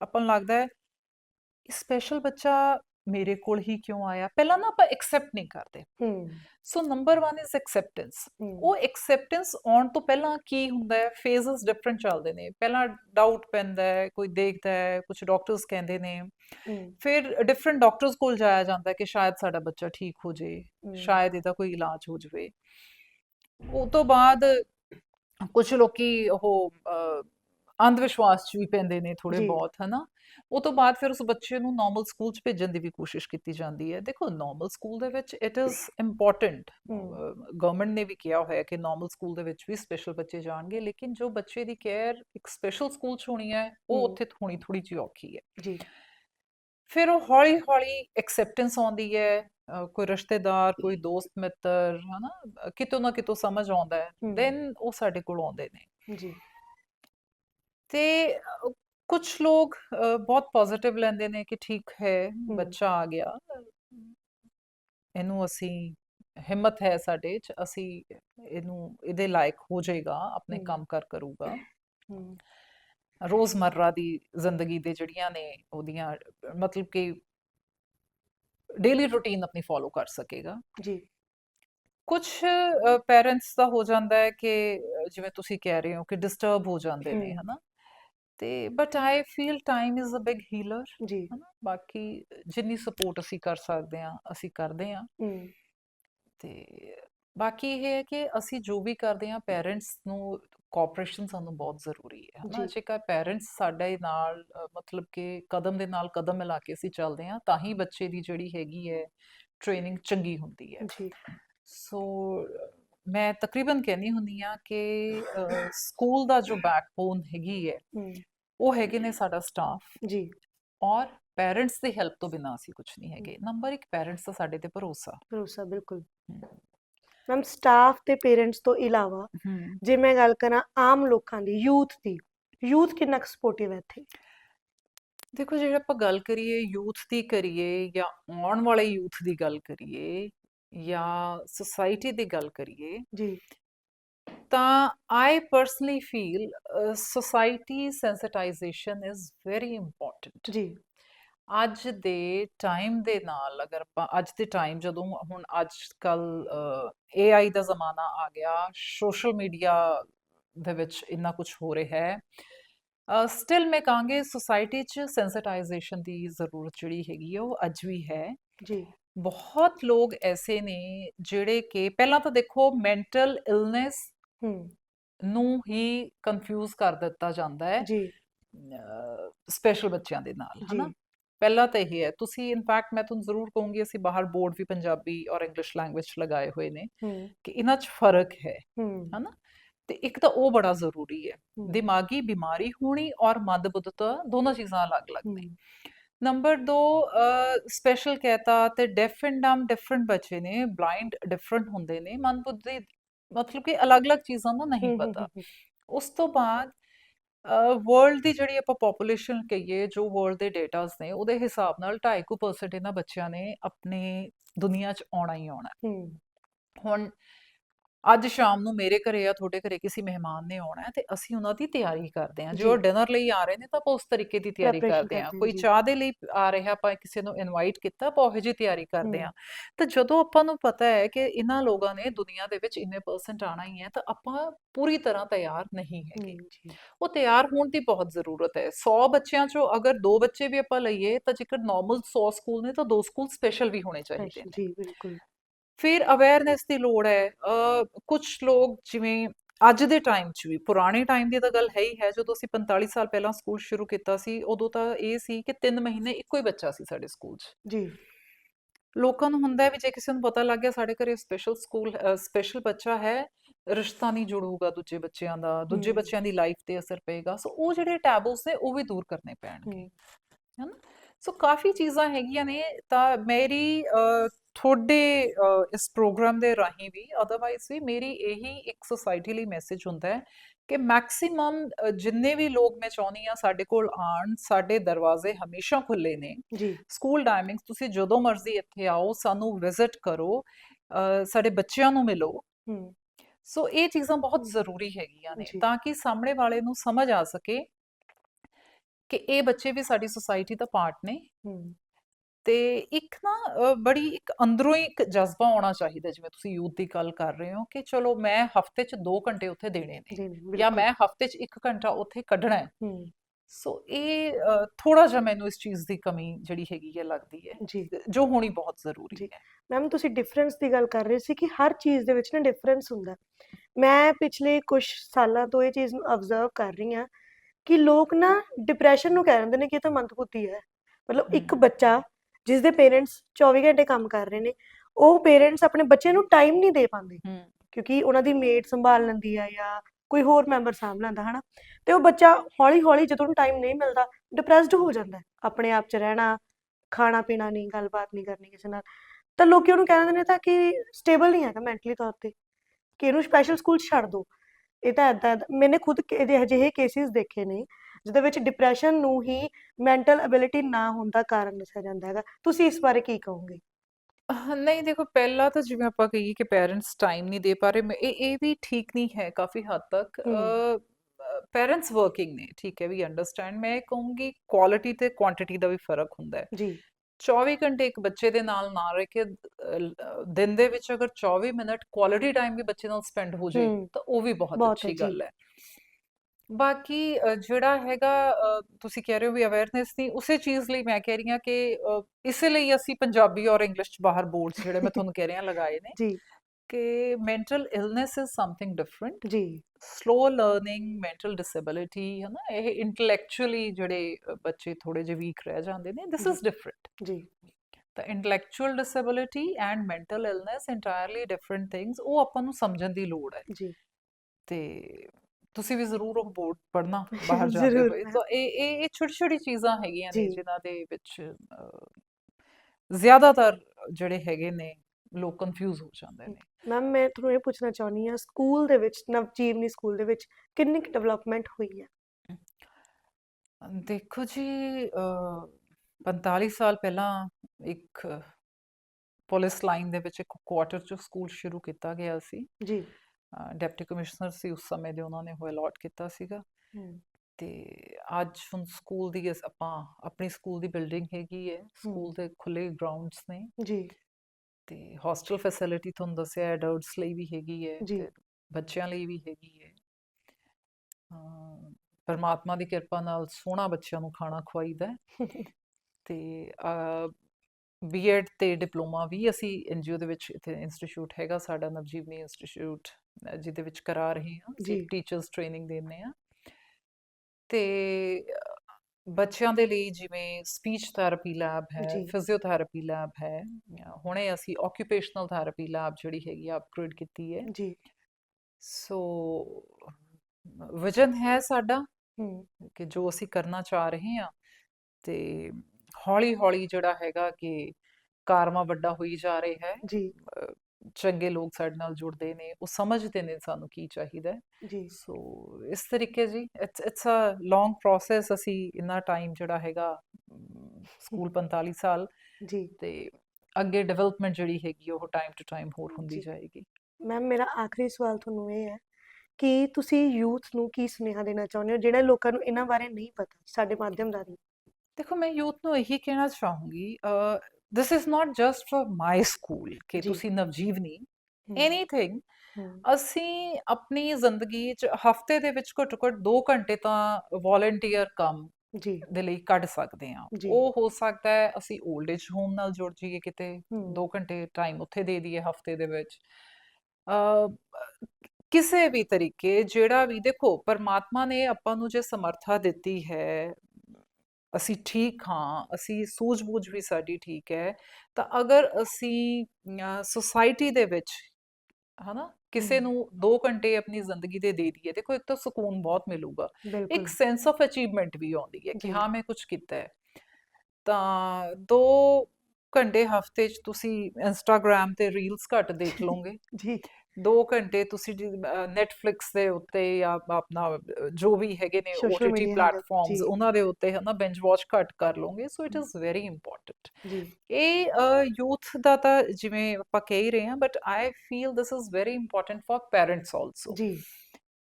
ਆਪਾਂ ਲੱਗਦਾ ਹੈ ਸਪੈਸ਼ਲ ਬੱਚਾ ਮੇਰੇ ਕੋਲ ਹੀ ਕਿਉਂ ਆਇਆ? ਪਹਿਲਾਂ ਨਾ ਆਪਾਂ ਐਕਸੈਪਟ ਨਹੀਂ ਕਰਦੇ। ਹੂੰ। ਸੋ ਨੰਬਰ 1 ਇਜ਼ ਐਕਸੈਪਟੈਂਸ ਉਹ ਐਕਸੈਪਟੈਂਸ ਆਉਣ ਤੋਂ ਪਹਿਲਾਂ ਕੀ ਹੁੰਦਾ ਹੈ? ਫੇਜ਼ਸ ਡਿਫਰੈਂਟ ਚੱਲਦੇ ਨੇ। ਪਹਿਲਾਂ ਡਾਊਟ ਪੈਂਦਾ ਹੈ ਕੋਈ ਦੇਖਦਾ ਹੈ ਕੁਝ ਡਾਕਟਰਸ ਕਹਿੰਦੇ ਨੇ। ਫਿਰ ਡਿਫਰੈਂਟ ਡਾਕਟਰਸ ਕੋਲ ਜਾਇਆ ਜਾਂਦਾ ਹੈ ਕਿ ਸ਼ਾਇਦ ਸਾਡਾ ਬੱਚਾ ਠੀਕ ਹੋ ਜੇ ਸ਼ਾਇਦ ਇਹਦਾ ਕੋਈ ਇਲਾਜ ਹੋ ਜਵੇ। ਉਹ ਤੋਂ ਬਾਅਦ ਕੁਝ ਲੋਕੀ ਉਹ ਅੰਧ ਵਿਸ਼ਵਾਸ ਚ ਵੀ ਪੈਂਦੇ ਨੇ ਥੋੜੇ। ਬਹੁਤ ਹਨਾ? ਉਹ ਤੋਂ ਬਾਅਦ ਫਿਰ ਉਸ ਬੱਚੇ ਨੂੰ ਨਾਰਮਲ ਸਕੂਲ ਚ ਭੇਜਣ ਦੀ ਵੀ ਕੋਸ਼ਿਸ਼ ਕੀਤੀ ਜਾਂਦੀ ਹੈ। ਦੇਖੋ ਨਾਰਮਲ ਸਕੂਲ ਦੇ ਵਿੱਚ ਇਟ ਇਜ਼ ਇੰਪੋਰਟੈਂਟ ਗਵਰਨਮੈਂਟ ਨੇ ਵੀ ਕਿਹਾ ਹੋਇਆ ਕਿ ਨਾਰਮਲ ਸਕੂਲ ਦੇ ਵਿੱਚ ਵੀ ਸਪੈਸ਼ਲ ਬੱਚੇ ਜਾਣਗੇ ਲੇਕਿਨ ਜੋ ਬੱਚੇ ਦੀ ਕੇਅਰ ਇੱਕ ਸਪੈਸ਼ਲ ਸਕੂਲ ਚ ਹੋਣੀ ਹੈ ਉਹ। ਉੱਥੇ ਹੋਣੀ ਥੋੜੀ ਜਿਹੀ ਔਖੀ ਹੈ। ਜੀ। ਫਿਰ ਉਹ ਹੌਲੀ ਹੌਲੀ ਐਕਸੈਪਟੈਂਸ ਆਉਂਦੀ ਹੈ ਕੋਈ ਰਿਸ਼ਤੇਦਾਰ ਕੋਈ ਦੋਸਤ ਮਿੱਤਰ ਹਨਾ? ਕਿਤੋਂ ਨਾ ਕਿਤੋਂ ਸਮਝ ਆਉਂਦਾ ਹੈ। ਦੈਨ ਉਹ ਸਾਡੇ ਕੋਲ ਆਉਂਦੇ ਨੇ। ਜੀ। ਤੇ ਕੁਝ ਲੋਕ ਬਹੁਤ ਪੋਜ਼ਿਟਿਵ ਲੈਂਦੇ ਨੇ ਕਿ ਠੀਕ ਹੈ। ਬੱਚਾ ਆ ਗਿਆ ਇਹਨੂੰ ਅਸੀਂ ਹਿੰਮਤ ਹੈ ਸਾਡੇ ਚ ਅਸੀਂ ਇਹਨੂੰ ਇਹਦੇ ਲਾਇਕ ਹੋ ਜਾਏਗਾ ਆਪਣੇ। ਕੰਮ ਕਰ ਕਰੂਗਾ ਰੋਜ਼ਮਰਰਾ ਦੀ ਜ਼ਿੰਦਗੀ ਦੇ ਜਿਹੜੀਆਂ ਨੇ ਉਹਦੀਆਂ ਮਤਲਬ ਕਿ ਡੇਲੀ ਰੁਟੀਨ ਆਪਣੀ ਫੋਲੋ ਕਰ ਸਕੇਗਾ ਜੀ ਕੁਝ ਪੈਰੈਂਟਸ ਦਾ ਹੋ ਜਾਂਦਾ ਹੈ ਕਿ ਜਿਵੇਂ ਤੁਸੀਂ ਕਹਿ ਰਹੇ ਹੋ ਕਿ ਡਿਸਟਰਬ ਹੋ ਜਾਂਦੇ ਨੇ। ਹਨਾ ਤੇ but I feel time is a big healer ਜੀ। ਹਨਾ? ਬਾਕੀ ਜਿੰਨੀ ਸਪੋਰਟ ਅਸੀਂ ਕਰ ਸਕਦੇ ਹਾਂ ਅਸੀਂ ਕਰਦੇ ਹਾਂ। ਹਮ, ਤੇ ਬਾਕੀ ਇਹ ਹੈ ਕਿ ਅਸੀਂ ਜੋ ਵੀ ਕਰਦੇ ਹਾਂ ਪੈਰੈਂਟਸ ਨੂੰ ਕੋਆਪਰੇਸ਼ਨ ਸਾਨੂੰ ਬਹੁਤ ਜ਼ਰੂਰੀ ਹੈ ਹਨਾ। ਜੇਕਰ ਪੈਰੈਂਟਸ ਸਾਡੇ ਨਾਲ ਮਤਲਬ ਕਿ ਕਦਮ ਦੇ ਨਾਲ ਕਦਮ ਮਿਲਾ ਕੇ ਅਸੀਂ ਚੱਲਦੇ ਹਾਂ ਤਾਂ ਹੀ ਬੱਚੇ ਦੀ ਜਿਹੜੀ ਹੈਗੀ ਹੈ ਟ੍ਰੇਨਿੰਗ ਚੰਗੀ ਹੁੰਦੀ ਹੈ। ਜੀ। ਸੋ ਮੈਂ ਤਕਰੀਬਨ ਕਹਿੰਦੀ ਹੁੰਦੀ ਆ ਕਿ ਸਕੂਲ ਦਾ ਜੋ ਬੈਕਬੋਨ ਹੈਗੀ ਹੈ। ਉਹ ਹੈਗੇ ਨੇ ਸਾਡਾ ਸਟਾਫ ਜੀ। ਔਰ ਪੈਰੈਂਟਸ ਦੀ ਹੈਲਪ ਤੋਂ ਬਿਨਾਂ ਅਸੀਂ ਕੁਝ ਨਹੀਂ ਹੈਗੇ। ਨੰਬਰ 1 ਪੈਰੈਂਟਸ ਦਾ ਸਾਡੇ ਤੇ ਭਰੋਸਾ। ਭਰੋਸਾ ਬਿਲਕੁਲ। ਮੈਮ ਸਟਾਫ ਤੇ ਪੇਰੈਂਟਸ ਤੋਂ ਇਲਾਵਾ ਜੇ ਮੈਂ ਗੱਲ ਕਰਾਂ ਆਮ ਲੋਕਾਂ ਦੀ ਯੂਥ ਦੀ ਯੂਥ ਕਿੰਨਾ ਸਪੋਰਟਿਵ ਹੈ ਇੱਥੇ? ਦੇਖੋ ਜੇ ਆਪਾਂ ਗੱਲ ਕਰੀਏ ਯੂਥ ਦੀ ਕਰੀਏ ਜਾਂ ਆਉਣ ਵਾਲੇ ਯੂਥ ਦੀ ਗੱਲ ਕਰੀਏ ਜਾਂ ਸੋਸਾਇਟੀ ਦੀ ਗੱਲ ਕਰੀਏ ਜੀ। ਤਾਂ I personally feel society sensitization is very important ਜੀ। ਅੱਜ ਦੇ ਟਾਈਮ ਦੇ ਨਾਲ ਅਗਰ ਆਪਾਂ ਅੱਜ ਦੇ ਟਾਈਮ ਜਦੋਂ ਹੁਣ ਅੱਜ ਕੱਲ AI ਦਾ ਜ਼ਮਾਨਾ ਆ ਗਿਆ ਸੋਸ਼ਲ ਮੀਡੀਆ ਦੇ ਵਿੱਚ ਇੰਨਾ ਕੁਝ ਹੋ ਰਿਹਾ ਹੈ ਸਟਿਲ ਮੈਂ ਕਹਾਂਗੀ ਸੋਸਾਇਟੀ 'ਚ ਸੈਂਸਿਟਾਈਜੇਸ਼ਨ ਦੀ ਜ਼ਰੂਰਤ ਜਿਹੜੀ ਹੈਗੀ ਉਹ ਅੱਜ ਵੀ ਹੈ। ਜੀ। ਬਹੁਤ ਲੋਕ ਐਸੇ ਨੇ ਜਿਹੜੇ ਕਿ ਪਹਿਲਾਂ ਤਾਂ ਦੇਖੋ ਮੈਂਟਲ ਇਲਨੈਸ ਨੂੰ ਹੀ ਕਨਫਿਊਜ਼ ਕਰ ਦਿੱਤਾ ਜਾਂਦਾ ਹੈ ਜੀ। ਸਪੈਸ਼ਲ ਬੱਚਿਆਂ ਦੇ ਨਾਲ ਹਨਾ? ਪਹਿਲਾ ਤਾਂ ਇਹ ਹੈ ਤੁਸੀਂ ਇਨਫੈਕਟ ਮੈਂ ਤੁਹਾਨੂੰ ਜ਼ਰੂਰ ਕਹੂੰਗੀ ਅਸੀਂ ਬਾਹਰ ਬੋਰਡ ਵੀ ਪੰਜਾਬੀ ਔਰ ਇੰਗਲਿਸ਼ ਲੈਂਗੁਏਜ ਲਗਾਏ ਹੋਏ ਨੇ ਕਿ ਇਹਨਾਂ 'ਚ ਫ਼ਰਕ ਹੈ ਹਨਾ? ਤੇ ਇੱਕ ਤਾਂ ਉਹ ਬੜਾ ਜ਼ਰੂਰੀ ਹੈ ਦਿਮਾਗੀ ਬਿਮਾਰੀ ਹੋਣੀ ਔਰ ਮੰਦਬੁੱਧਤਾ ਦੋਨੋਂ ਚੀਜ਼ਾਂ ਅਲੱਗ-ਅਲੱਗ ਨੇ। ਨੰਬਰ 2 ਸਪੈਸ਼ਲ ਕਹਤਾ ਤੇ ਡੈਫ ਐਂਡ ਡਮ ਡਿਫਰੈਂਟ ਬੱਚੇ ਨੇ ਬਲਾਈਂਡ ਡਿਫਰੈਂਟ ਹੁੰਦੇ ਨੇ ਮੰਦਬੁੱਧੀ ਮਤਲਬ ਕਿ ਅਲੱਗ-ਅਲੱਗ ਚੀਜ਼ਾਂ ਦਾ ਨਹੀਂ ਪਤਾ। ਉਸ ਤੋਂ ਬਾਅਦ ਵਰਲਡ ਦੀ ਜਿਹੜੀ ਆਪਾਂ ਪੋਪੂਲੇਸ਼ਨ ਕਹੀਏ ਜੋ ਵਰਲਡ ਦੇ ਡੇਟਾਸ ਨੇ ਉਹਦੇ ਹਿਸਾਬ ਨਾਲ 2.5% ਇਹਨਾਂ ਬੱਚਿਆਂ ਨੇ ਆਪਣੇ ਦੁਨੀਆ 'ਚ ਆਉਣਾ ਹੀ ਆਉਣਾ। ਹੁਣ ਅੱਜ ਸ਼ਾਮ ਨੂੰ ਮੇਰੇ ਘਰੇ ਜਾਂ ਤੁਹਾਡੇ ਘਰੇ ਕਿਸੇ ਮਹਿਮਾਨ ਨੇ ਆਉਣਾ ਹੈ ਤੇ ਅਸੀਂ ਉਹਨਾਂ ਦੀ ਤਿਆਰੀ ਕਰਦੇ ਹਾਂ। ਜੇ। ਡਿਨਰ ਲਈ ਆ ਰਹੇ ਨੇ ਤਾਂ ਆਪਾਂ ਉਸ ਤਰੀਕੇ ਦੀ ਤਿਆਰੀ ਕਰਦੇ ਹਾਂ। ਕੋਈ। ਚਾਹ ਦੇ ਲਈ ਆ ਰਿਹਾ ਆਪਾਂ ਕਿਸੇ ਨੂੰ ਇਨਵਾਈਟ ਕੀਤਾ ਆਪਾਂ ਉਹੋ ਜਿਹੀ ਤਿਆਰੀ ਕਰਦੇ। ਹਾਂ। ਤਾਂ ਜਦੋਂ ਆਪਾਂ ਨੂੰ ਪਤਾ ਹੈ ਕਿ ਇਹਨਾਂ ਲੋਕਾਂ ਨੇ ਦੁਨੀਆ ਦੇ ਵਿੱਚ ਇੰਨੇ ਪਰਸੈਂਟ ਆਣਾ ਹੀ ਹੈ ਤਾਂ ਆਪਾਂ ਪੂਰੀ ਤਰ੍ਹਾਂ ਤਿਆਰ ਨਹੀਂ ਹੈਗੇ। ਉਹ ਤਿਆਰ ਹੋਣ ਦੀ ਬਹੁਤ ਜ਼ਰੂਰਤ ਹੈ। 100 ਬੱਚਿਆਂ ਚੋਂ ਅਗਰ ਦੋ ਬੱਚੇ ਵੀ ਆਪਾਂ ਲਈਏ ਤਾਂ ਜੇਕਰ ਨਾਰਮਲ 100 ਸਕੂਲ ਨੇ ਤਾਂ ਦੋ ਸਕੂਲ ਸਪੈਸ਼ਲ ਵੀ ਹੋਣੇ ਚਾਹੀਦੇ ਨੇ। ਜੀ ਬਿਲਕੁਲ। ਫਿਰ ਅਵੇਅਰਨੈਸ ਦੀ ਲੋੜ ਹੈ। ਕੁਝ ਲੋਕ ਜਿਵੇਂ ਅੱਜ ਦੇ ਟਾਈਮ 'ਚ ਵੀ ਪੁਰਾਣੇ ਟਾਈਮ ਦੀ ਤਾਂ ਗੱਲ ਹੈ ਹੀ ਹੈ ਜਦੋਂ ਅਸੀਂ 45 ਸਾਲ ਪਹਿਲਾਂ ਸਕੂਲ ਸ਼ੁਰੂ ਕੀਤਾ ਸੀ ਉਦੋਂ ਤਾਂ ਇਹ ਸੀ ਕਿ 3 ਮਹੀਨੇ ਇੱਕੋ ਹੀ ਬੱਚਾ ਸੀ ਸਾਡੇ ਸਕੂਲ 'ਚ। ਜੀ। ਲੋਕਾਂ ਨੂੰ ਹੁੰਦਾ ਹੈ ਵੀ ਜੇ ਕਿਸੇ ਨੂੰ ਪਤਾ ਲੱਗ ਗਿਆ ਸਾਡੇ ਘਰੇ ਸਪੈਸ਼ਲ ਸਕੂਲ ਸਪੈਸ਼ਲ ਬੱਚਾ ਹੈ ਰਿਸ਼ਤਾ ਨਹੀਂ ਜੁੜੂਗਾ ਦੂਜੇ ਬੱਚਿਆਂ ਦਾ ਦੂਜੇ। ਬੱਚਿਆਂ ਦੀ ਲਾਈਫ ਤੇ ਅਸਰ ਪਏਗਾ। ਸੋ ਉਹ ਜਿਹੜੇ ਟੈਬੂਸ ਨੇ ਉਹ ਵੀ ਦੂਰ ਕਰਨੇ ਪੈਣਗੇ। ਹਨਾ? ਸੋ ਕਾਫੀ ਚੀਜ਼ਾਂ ਹੈਗੀਆਂ ਨੇ ਤਾਂ ਮੇਰੀ ਤੁਹਾਡੇ ਇਸ ਪ੍ਰੋਗਰਾਮ ਦੇ ਰਾਹੀਂ ਵੀ ਅਦਰਵਾਈਜ਼ ਵੀ ਮੇਰੀ ਇਹੀ ਇੱਕ ਸੋਸਾਇਟੀ ਲਈ ਮੈਸੇਜ ਹੁੰਦਾ ਹੈ ਕਿ ਮੈਕਸਿਮਮ ਜਿੰਨੇ ਵੀ ਲੋਕ ਮੈਂ ਚਾਹੁੰਦੀ ਆ ਸਾਡੇ ਕੋਲ ਆਣ ਸਾਡੇ ਦਰਵਾਜ਼ੇ ਹਮੇਸ਼ਾ ਖੁੱਲੇ ਨੇ। ਜੀ। ਸਕੂਲ ਟਾਈਮਿੰਗਸ ਤੁਸੀਂ ਜਦੋਂ ਮਰਜ਼ੀ ਇੱਥੇ ਆਓ ਸਾਨੂੰ ਵਿਜ਼ਿਟ ਕਰੋ ਸਾਡੇ ਬੱਚਿਆਂ ਨੂੰ ਮਿਲੋ। ਸੋ ਇਹ ਚੀਜ਼ਾਂ ਬਹੁਤ ਜ਼ਰੂਰੀ ਹੈਗੀਆਂ ਨੇ। ਤਾਂ ਕਿ ਸਾਹਮਣੇ ਵਾਲੇ ਨੂੰ ਸਮਝ ਆ ਸਕੇ ਕਿ ਇਹ ਬੱਚੇ ਵੀ ਸਾਡੀ ਸੋਸਾਇਟੀ ਦਾ ਪਾਰਟ ਨੇ। ਤੇ ਇੱਕ ਨਾ ਬੜੀ ਇੱਕ ਅੰਦਰੋਂ ਹੀ ਇੱਕ ਜਜ਼ਬਾ ਆਉਣਾ ਚਾਹੀਦਾ ਜਿਵੇਂ ਤੁਸੀਂ ਯੂਥ ਦੀ ਗੱਲ ਕਰ ਰਹੇ ਹੋ ਕਿ ਚਲੋ ਮੈਂ ਹਫ਼ਤੇ 'ਚ 2 ਘੰਟੇ ਉੱਥੇ ਦੇਣੇ ਨੇ ਜੀ ਮੈਂ ਹਫ਼ਤੇ 'ਚ 1 ਘੰਟਾ ਉੱਥੇ ਕੱਢਣਾ ਹੈ। ਸੋ ਇਹ ਥੋੜਾ ਜਿਹਾ ਮੈਨੂੰ ਇਸ ਚੀਜ਼ ਦੀ ਕਮੀ ਜਿਹੜੀ ਹੈਗੀ ਹੈ ਲੱਗਦੀ ਹੈ ਜੀ। ਹੋਣੀ ਬਹੁਤ ਜ਼ਰੂਰੀ। ਹੈ। ਮੈਮ ਤੁਸੀਂ ਡਿਫਰੈਂਸ ਦੀ ਗੱਲ ਕਰ ਰਹੇ ਸੀ ਕਿ ਹਰ ਚੀਜ਼ ਦੇ ਵਿੱਚ ਨਾ ਡਿਫਰੈਂਸ ਹੁੰਦਾ। ਮੈਂ ਪਿਛਲੇ ਕੁਝ ਸਾਲਾਂ ਤੋਂ ਇਹ ਚੀਜ਼ ਨੂੰ ਅਬਜ਼ਰਵ ਕਰ ਰਹੀ ਹਾਂ ਕਿ ਲੋਕ ਨਾ ਡਿਪਰੈਸ਼ਨ ਨੂੰ ਕਹਿ ਦਿੰਦੇ ਨੇ ਕਿ ਇਹ ਤਾਂ ਮੰਦਬੁੱਧੀ ਹੈ। ਮਤਲਬ ਇੱਕ। ਬੱਚਾ ਜਿਸ ਦੇ ਪੇਰੈਂਟਸ 24 ਘੰਟੇ ਕੰਮ ਕਰ ਰਹੇ ਨੇ ਉਹ ਪੇਰੈਂਟਸ ਆਪਣੇ ਬੱਚੇ ਨੂੰ ਟਾਈਮ ਨਹੀਂ ਦੇ ਪਾਉਂਦੇ। ਕਿਉਂਕਿ ਉਹਨਾਂ ਦੀ ਮੇਡ ਸੰਭਾਲ ਲੈਂਦੀ ਆ ਜਾਂ ਕੋਈ ਹੋਰ ਮੈਂਬਰ ਸਾਂਭ ਲੈਂਦਾ ਹਨਾ? ਤੇ ਉਹ ਬੱਚਾ ਹੌਲੀ ਹੌਲੀ ਜਦੋਂ ਉਹਨੂੰ ਟਾਈਮ ਨਹੀਂ ਮਿਲਦਾ ਡਿਪਰੈਸਡ ਹੋ ਜਾਂਦਾ ਆਪਣੇ ਆਪ 'ਚ ਰਹਿਣਾ ਖਾਣਾ ਪੀਣਾ ਨਹੀਂ ਗੱਲਬਾਤ ਨਹੀਂ ਕਰਨੀ ਕਿਸੇ ਨਾਲ। ਤਾਂ ਲੋਕੀ ਉਹਨੂੰ ਕਹਿ ਦਿੰਦੇ ਨੇ ਤਾਂ ਕਿ ਸਟੇਬਲ ਨਹੀਂ ਹੈਗਾ ਮੈਂਟਲੀ ਤੌਰ ਤੇ ਕਿ ਇਹਨੂੰ ਸਪੈਸ਼ਲ ਸਕੂਲ ਛੱਡ ਦਿਓ ਇਹ ਤਾਂ ਏਦਾਂ- ਮੈंने ਖੁਦ ਕਿ- ਜਿਹੇ ਜਿਹੇ ਕੇਸਿਸ ਦੇਖੇ ਨੇ ਜਿਹਦੇ ਵਿੱਚ ਡਿਪਰੈਸ਼ਨ ਨੂੰ ਹੀ ਮੈਂਟਲ ਐਬਿਲਿਟੀ ਨਾ ਹੋਣ ਦਾ ਕਾਰਨ ਦੱਸਿਆ ਜਾਂਦਾ ਹੈਗਾ। ਤੁਸੀਂ ਇਸ ਬਾਰੇ ਕੀ ਕਹੋਗੇ? ਨਹੀਂ ਦੇਖੋ ਪਹਿਲਾਂ ਤਾਂ ਜਿਵੇਂ ਆਪਾਂ ਕਹੀਏ ਕਿ ਪੇਰੈਂਟਸ ਟਾਈਮ ਨਹੀਂ ਦੇ ਪਾ ਰਹੇ ਇਹ ਇਹ ਵੀ ਠੀਕ ਨਹੀਂ ਹੈ ਕਾਫੀ ਹੱਦ ਤੱਕ। ਪੇਰੈਂਟਸ ਵਰਕਿੰਗ ਨੇ ਠੀਕ ਹੈ ਵੀ ਅੰਡਰਸਟੈਂਡ ਮੈਂ ਕਹੂੰਗੀ ਕੁਆਲਿਟੀ ਤੇ ਕੁਆਂਟੀਟੀ ਦਾ ਵੀ ਫ਼ਰਕ ਹੁੰਦਾ ਹੈ। ਜੀ। 24 ਘੰਟੇ ਇੱਕ ਬੱਚੇ ਦੇ ਨਾਲ ਨਾ ਰਹਿ ਕੇ ਦਿਨ ਦੇ ਵਿੱਚ ਅਗਰ 24 ਮਿੰਟ ਕੁਆਲਿਟੀ ਟਾਈਮ ਵੀ ਬੱਚੇ ਨਾਲ ਸਪੈਂਡ ਹੋ ਜੇ। ਤਾਂ ਉਹ ਵੀ ਬਹੁਤ ਅੱਛੀ। ਗੱਲ ਹੈ। ਬਾਕੀ ਅ, ਜਿਹੜਾ ਹੈਗਾ ਅ, ਤੁਸੀਂ ਕਹਿ ਰਹੇ ਹੋ ਵੀ ਅਵੇਅਰਨੈਸ ਦੀ ਉਸੇ ਚੀਜ਼ ਲਈ ਮੈਂ ਕਹਿ ਰਹੀ ਹਾਂ ਕਿ ਅ, ਇਸੇ ਲਈ ਅਸੀਂ ਪੰਜਾਬੀ ਔਰ ਇੰਗਲਿਸ਼ ਚ ਬਾਹਰ ਬੋਰਡਸ ਜਿਹੜੇ ਮੈਂ ਤੁਹਾਨੂੰ ਕਹਿ ਰਹੀ ਹਾਂ ਲਗਾਏ ਨੇ ਜੀ। ਕਿ mental illness is something different ਜੀ। ਸਲੋ ਲਰਨਿੰਗ ਮੈਂਟਲ ਡਿਸੇਬਿਲਿਟੀ ਹੈ ਨਾ ਇਹ ਇੰਟੈਲੈਕਚੁਅਲੀ ਜਿਹੜੇ ਅ, ਬੱਚੇ ਥੋੜੇ ਜਿਹੇ ਵੀਕ ਰਹਿ ਜਾਂਦੇ ਨੇ ਦਿਸ ਜੀ। ਇਜ਼ ਡਿਫਰੈਂਟ ਜੀ। ਤਾਂ intellectual disability and mental illness entirely different things ਉਹ ਆਪਾਂ ਨੂੰ ਸਮਝਣ ਦੀ ਲੋੜ ਹੈ। ਜੀ। ਤੇ ਤੁਸੀਂ ਵੀ ਜ਼ਰੂਰ ਉਹ ਬੋਰਡ ਪੜ੍ਹਨਾ ਬਾਹਰ ਜਾਂਦੇ ਹੋਏ ਤਾਂ ਇਹ ਇਹ ਇਹ ਛੋਟੀ ਛੋਟੀ ਚੀਜ਼ਾਂ ਹੈਗੀਆਂ ਨੇ। ਜਿਨ੍ਹਾਂ ਦੇ ਵਿੱਚ ਜ਼ਿਆਦਾਤਰ ਜਿਹੜੇ ਹੈਗੇ ਨੇ ਲੋਕ ਕਨਫਿਊਜ਼ ਹੋ ਜਾਂਦੇ ਨੇ। ਮੈਮ ਮੈਂ ਤੁਹਾਨੂੰ ਇਹ ਪੁੱਛਣਾ ਚਾਹੁੰਦੀ ਹਾਂ ਸਕੂਲ ਦੇ ਵਿੱਚ ਨਵਜੀਵਨੀ ਸਕੂਲ ਦੇ ਵਿੱਚ ਕਿੰਨੀ ਕੁ ਡਿਵੈਲਪਮੈਂਟ ਹੋਈ ਹੈ? ਦੇਖੋ ਜੀ ਅਹ, 45 ਸਾਲ ਪਹਿਲਾਂ ਇੱਕ ਪੁਲਿਸ ਲਾਈਨ ਦੇ ਵਿੱਚ ਇੱਕ ਕੁਆਟਰ ਚ ਸਕੂਲ ਸ਼ੁਰੂ ਕੀਤਾ ਗਿਆ ਸੀ। ਜੀ। ਡਿਪਟੀ ਕਮਿਸ਼ਨਰ ਸੀ ਉਸ ਸਮੇਂ ਦੇ ਉਹਨਾਂ ਨੇ ਉਹ ਅਲਾਟ ਕੀਤਾ ਸੀਗਾ। ਤੇ ਅੱਜ ਹੁਣ ਸਕੂਲ ਦੀ ਆਪਾਂ ਆਪਣੀ ਸਕੂਲ ਦੀ ਬਿਲਡਿੰਗ ਹੈਗੀ ਹੈ ਸਕੂਲ ਦੇ ਖੁੱਲੇ ਗਰਾਊਂਡਸ ਨੇ। ਜੀ। ਤੇ ਹੌਸਟਲ ਫੈਸਿਲਿਟੀ ਤੁਹਾਨੂੰ ਦੱਸਿਆ ਐਡਲਟਸ ਲਈ ਵੀ ਹੈਗੀ ਹੈ। ਤੇ ਬੱਚਿਆਂ ਲਈ ਵੀ ਹੈਗੀ ਹੈ ਪਰਮਾਤਮਾ ਦੀ ਕਿਰਪਾ ਨਾਲ ਸੋਹਣਾ ਬੱਚਿਆਂ ਨੂੰ ਖਾਣਾ ਖਵਾਈਦਾ ਤੇ ਬੀਐਡ ਤੇ ਡਿਪਲੋਮਾ ਵੀ ਅਸੀਂ ਐਨਜੀਓ ਦੇ ਵਿੱਚ ਇੱਥੇ ਇੰਸਟੀਚਿਊਟ ਹੈਗਾ ਸਾਡਾ ਨਵਜੀਵਨੀ ਇੰਸਟੀਚਿਊਟ ਜਿਹਦੇ ਵਿੱਚ ਕਰਾ ਰਹੇ ਹਾਂ ਜੀ। ਟੀਚਰਸ ਟ੍ਰੇਨਿੰਗ ਦਿੰਦੇ ਆ ਤੇ ਬੱਚਿਆਂ ਦੇ ਲਈ ਜਿਵੇਂ ਸਪੀਚ ਥੈਰੇਪੀ ਲੈਬ ਹੈ। ਫਿਜ਼ੀਓਥੈਰੇਪੀ ਲੈਬ ਹੈ ਹੁਣੇ ਅਸੀਂ ਆਕਿਊਪੇਸ਼ਨਲ ਥੈਰੇਪੀ ਲੈਬ ਜਿਹੜੀ ਹੈਗੀ ਅਪਗ੍ਰੇਡ ਕੀਤੀ ਹੈ। ਜੀ। ਸੋ ਵਿਜ਼ਨ ਹੈ ਸਾਡਾ ਕਿ ਜੋ ਅਸੀਂ ਕਰਨਾ ਚਾਹ ਰਹੇ ਹਾਂ ਤੇ ਹੌਲੀ ਹੌਲੀ ਜਿਹੜਾ ਹੈਗਾ ਕਿ ਕਾਰਮਾ ਵੱਡਾ ਹੋਈ ਜਾ ਰਿਹਾ ਹੈ। ਜੀ। ਚੰਗੇ ਲੋਕ ਸਾਡੇ ਨਾਲ ਜੁੜਦੇ ਨੇ ਉਹ ਸਮਝਦੇ ਨੇ ਸਾਨੂੰ ਕੀ ਚਾਹੀਦਾ ਜੀ। ਸੋ ਇਸ ਤਰੀਕੇ ਜੀ it's it's a long process ਅਸੀਂ ਇੰਨਾ ਟਾਈਮ ਜਿਹੜਾ ਹੈਗਾ ਸਕੂਲ 45 ਸਾਲ ਜੀ। ਤੇ ਅੱਗੇ ਡਿਵੈਲਪਮੈਂਟ ਜਿਹੜੀ ਹੈਗੀ ਉਹ ਟਾਈਮ ਟੂ ਟਾਈਮ ਹੋਰ ਹੁੰਦੀ। ਜਾਏਗੀ। ਮੈਮ ਮੇਰਾ ਆਖਰੀ ਸਵਾਲ ਤੁਹਾਨੂੰ ਇਹ ਹੈ ਕਿ ਤੁਸੀਂ ਯੂਥ ਨੂੰ ਕੀ ਸੁਨੇਹਾ ਦੇਣਾ ਚਾਹੁੰਦੇ ਹੋ ਜਿਹੜੇ ਲੋਕਾਂ ਨੂੰ ਇਹਨਾਂ ਬਾਰੇ ਨਹੀਂ ਪਤਾ ਸਾਡੇ ਮਾਧਿਅਮ ਰਾਹੀਂ ਦੇਖੋ ਮੈਂ ਯੂਥ ਨੂੰ ਇਹੀ ਕਹਿਣਾ ਚਾਹੂੰਗੀ this is not just for my school ਕਿ। ਤੁਸੀਂ ਨਵਜੀਵਨੀ ਐਨੀਥਿੰਗ ਅਸੀਂ ਆਪਣੀ ਜ਼ਿੰਦਗੀ 'ਚ ਹਫ਼ਤੇ ਦੇ ਵਿੱਚ ਘੱਟੋ ਘੱਟ 2 ਘੰਟੇ ਤਾਂ ਵੋਲੰਟੀਅਰ ਕੰਮ ਜੀ ਦੇ ਲਈ ਕੱਢ ਸਕਦੇ ਜੀ। ਉਹ ਹੋ ਸਕਦਾ ਹੈ ਅਸੀਂ 올ਡ ਏਜ ਹੋਮ ਨਾਲ ਜੁੜ ਜਾਈਏ ਕਿਤੇ ਹਮ, 2 ਘੰਟੇ ਟਾਈਮ ਉੱਥੇ ਦੇ ਦਈਏ ਹਫ਼ਤੇ ਦੇ ਵਿੱਚ ਅ ਕਿਸੇ ਵੀ ਤਰੀਕੇ ਜਿਹੜਾ ਵੀ ਦੇਖੋ ਪਰਮਾਤਮਾ ਨੇ ਆਪਾਂ ਨੂੰ ਜੇ ਸਮਰੱਥਾ ਦਿੱਤੀ ਹੈ ਅਸੀਂ ਠੀਕ ਹਾਂ ਅਸੀਂ ਸੂਝ-ਬੂਝ ਵੀ ਸਾਡੀ ਠੀਕ ਹੈ ਤਾਂ ਅਗਰ ਅਸੀਂ ਸੋਸਾਇਟੀ ਦੇ ਵਿੱਚ ਹਨਾ ਕਿਸੇ। ਨੂੰ 2 ਘੰਟੇ ਆਪਣੀ ਜ਼ਿੰਦਗੀ ਦੇ ਦੇ ਦਈਏ ਦੇਖੋ ਇੱਕ ਤਾਂ ਸਕੂਨ ਬਹੁਤ ਮਿਲੂਗਾ ਇੱਕ ਸੈਂਸ ਆਫ ਅਚੀਵਮੈਂਟ ਵੀ ਆਉਂਦੀ ਹੈ ਕਿ। ਹਾਂ ਮੈਂ ਕੁਝ ਕੀਤਾ ਹੈ ਤਾਂ 2 ਘੰਟੇ ਹਫ਼ਤੇ 'ਚ ਤੁਸੀਂ ਇੰਸਟਾਗ੍ਰam ਤੇ ਰੀਲਸ ਘੱਟ ਦੇਖ ਲਓਗੇ ਜੀ 2 ਘੰਟੇ ਤੁਸੀਂ ਨੈਟਫਲਿਕਸ ਦੇ ਉੱਤੇ ਜਾਂ ਆਪਣਾ ਜੋ ਵੀ ਹੈਗੇ ਨੇ OTT ਪਲੇਟਫਾਰਮਸ। ਉਹਨਾਂ ਦੇ ਉੱਤੇ ਹਨਾ ਬਿੰਜ ਵਾਚ ਘੱਟ ਕਰ ਲਓਗੇ so it is very important ਜੀ। ਇਹ ਯੂਥ ਦਾ ਤਾਂ ਜਿਵੇਂ ਆਪਾਂ ਕਹਿ ਹੀ ਰਹੇ ਹਾਂ but I feel this is very important for parents also ਜੀ।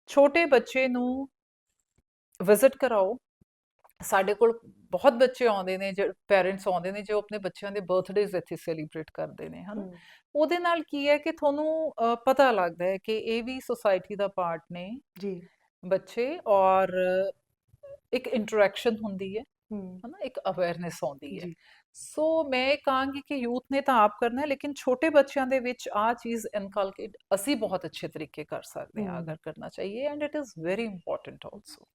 ਛੋਟੇ ਬੱਚੇ ਨੂੰ ਵਿਜ਼ਿਟ ਕਰਾਓ ਸਾਡੇ ਕੋਲ ਬਹੁਤ ਬੱਚੇ ਆਉਂਦੇ ਨੇ ਜਿਹੜੇ ਪੈਰੈਂਟਸ ਆਉਂਦੇ ਨੇ ਜੋ ਆਪਣੇ ਬੱਚਿਆਂ ਦੇ ਬਰਥਡੇਜ਼ ਇੱਥੇ ਸੈਲੀਬ੍ਰੇਟ ਕਰਦੇ ਨੇ ਹਨਾ? ਉਹਦੇ ਨਾਲ ਕੀ ਹੈ ਕਿ ਤੁਹਾਨੂੰ ਪਤਾ ਲੱਗਦਾ ਹੈ ਕਿ ਇਹ ਵੀ ਸੋਸਾਇਟੀ ਦਾ ਪਾਰਟ ਨੇ ਜੀ। ਬੱਚੇ ਔਰ ਇੱਕ ਇੰਟਰੈਕਸ਼ਨ ਹੁੰਦੀ ਹੈ ਹਨਾ? ਇੱਕ ਅਵੇਅਰਨੈਸ ਆਉਂਦੀ ਹੈ। ਜੀ। ਸੋ ਮੈਂ ਕਹਾਂਗੀ ਕਿ ਯੂਥ ਨੇ ਤਾਂ ਆਪ ਕਰਨਾ ਹੈ ਲੇਕਿਨ ਛੋਟੇ ਬੱਚਿਆਂ ਦੇ ਵਿੱਚ ਆ ਚੀਜ਼ ਇਨਕਲਕੇਟ ਅਸੀਂ ਬਹੁਤ ਅੱਛੇ ਤਰੀਕੇ ਕਰ ਸਕਦੇ ਹਾਂ। ਅਗਰ ਕਰਨਾ ਚਾਹੀਏ and it is very important also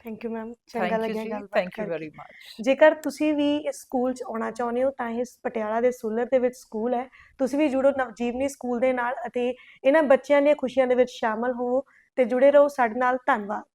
thank you ma'am ਚੰਗਾ ਲੱਗਿਆ ਗੱਲਬਾਤ ਥੈਂਕ ਯੂ ਵੈਰੀ ਮਚ ਜੇਕਰ ਤੁਸੀਂ ਵੀ ਇਸ ਸਕੂਲ 'ਚ ਆਉਣਾ ਚਾਹੁੰਦੇ ਹੋ ਤਾਂ ਇਸ ਪਟਿਆਲਾ ਦੇ ਸੂਲਰ ਦੇ ਵਿੱਚ ਸਕੂਲ ਹੈ। ਤੁਸੀਂ ਵੀ ਜੁੜੋ ਨਵਜੀਵਨੀ ਸਕੂਲ ਦੇ ਨਾਲ ਅਤੇ ਇਹਨਾਂ ਬੱਚਿਆਂ ਦੀਆਂ ਖੁਸ਼ੀਆਂ ਦੇ ਵਿੱਚ ਸ਼ਾਮਲ ਹੋਵੋ ਤੇ ਜੁੜੇ ਰਹੋ ਸਾਡੇ ਨਾਲ। ਧੰਨਵਾਦ।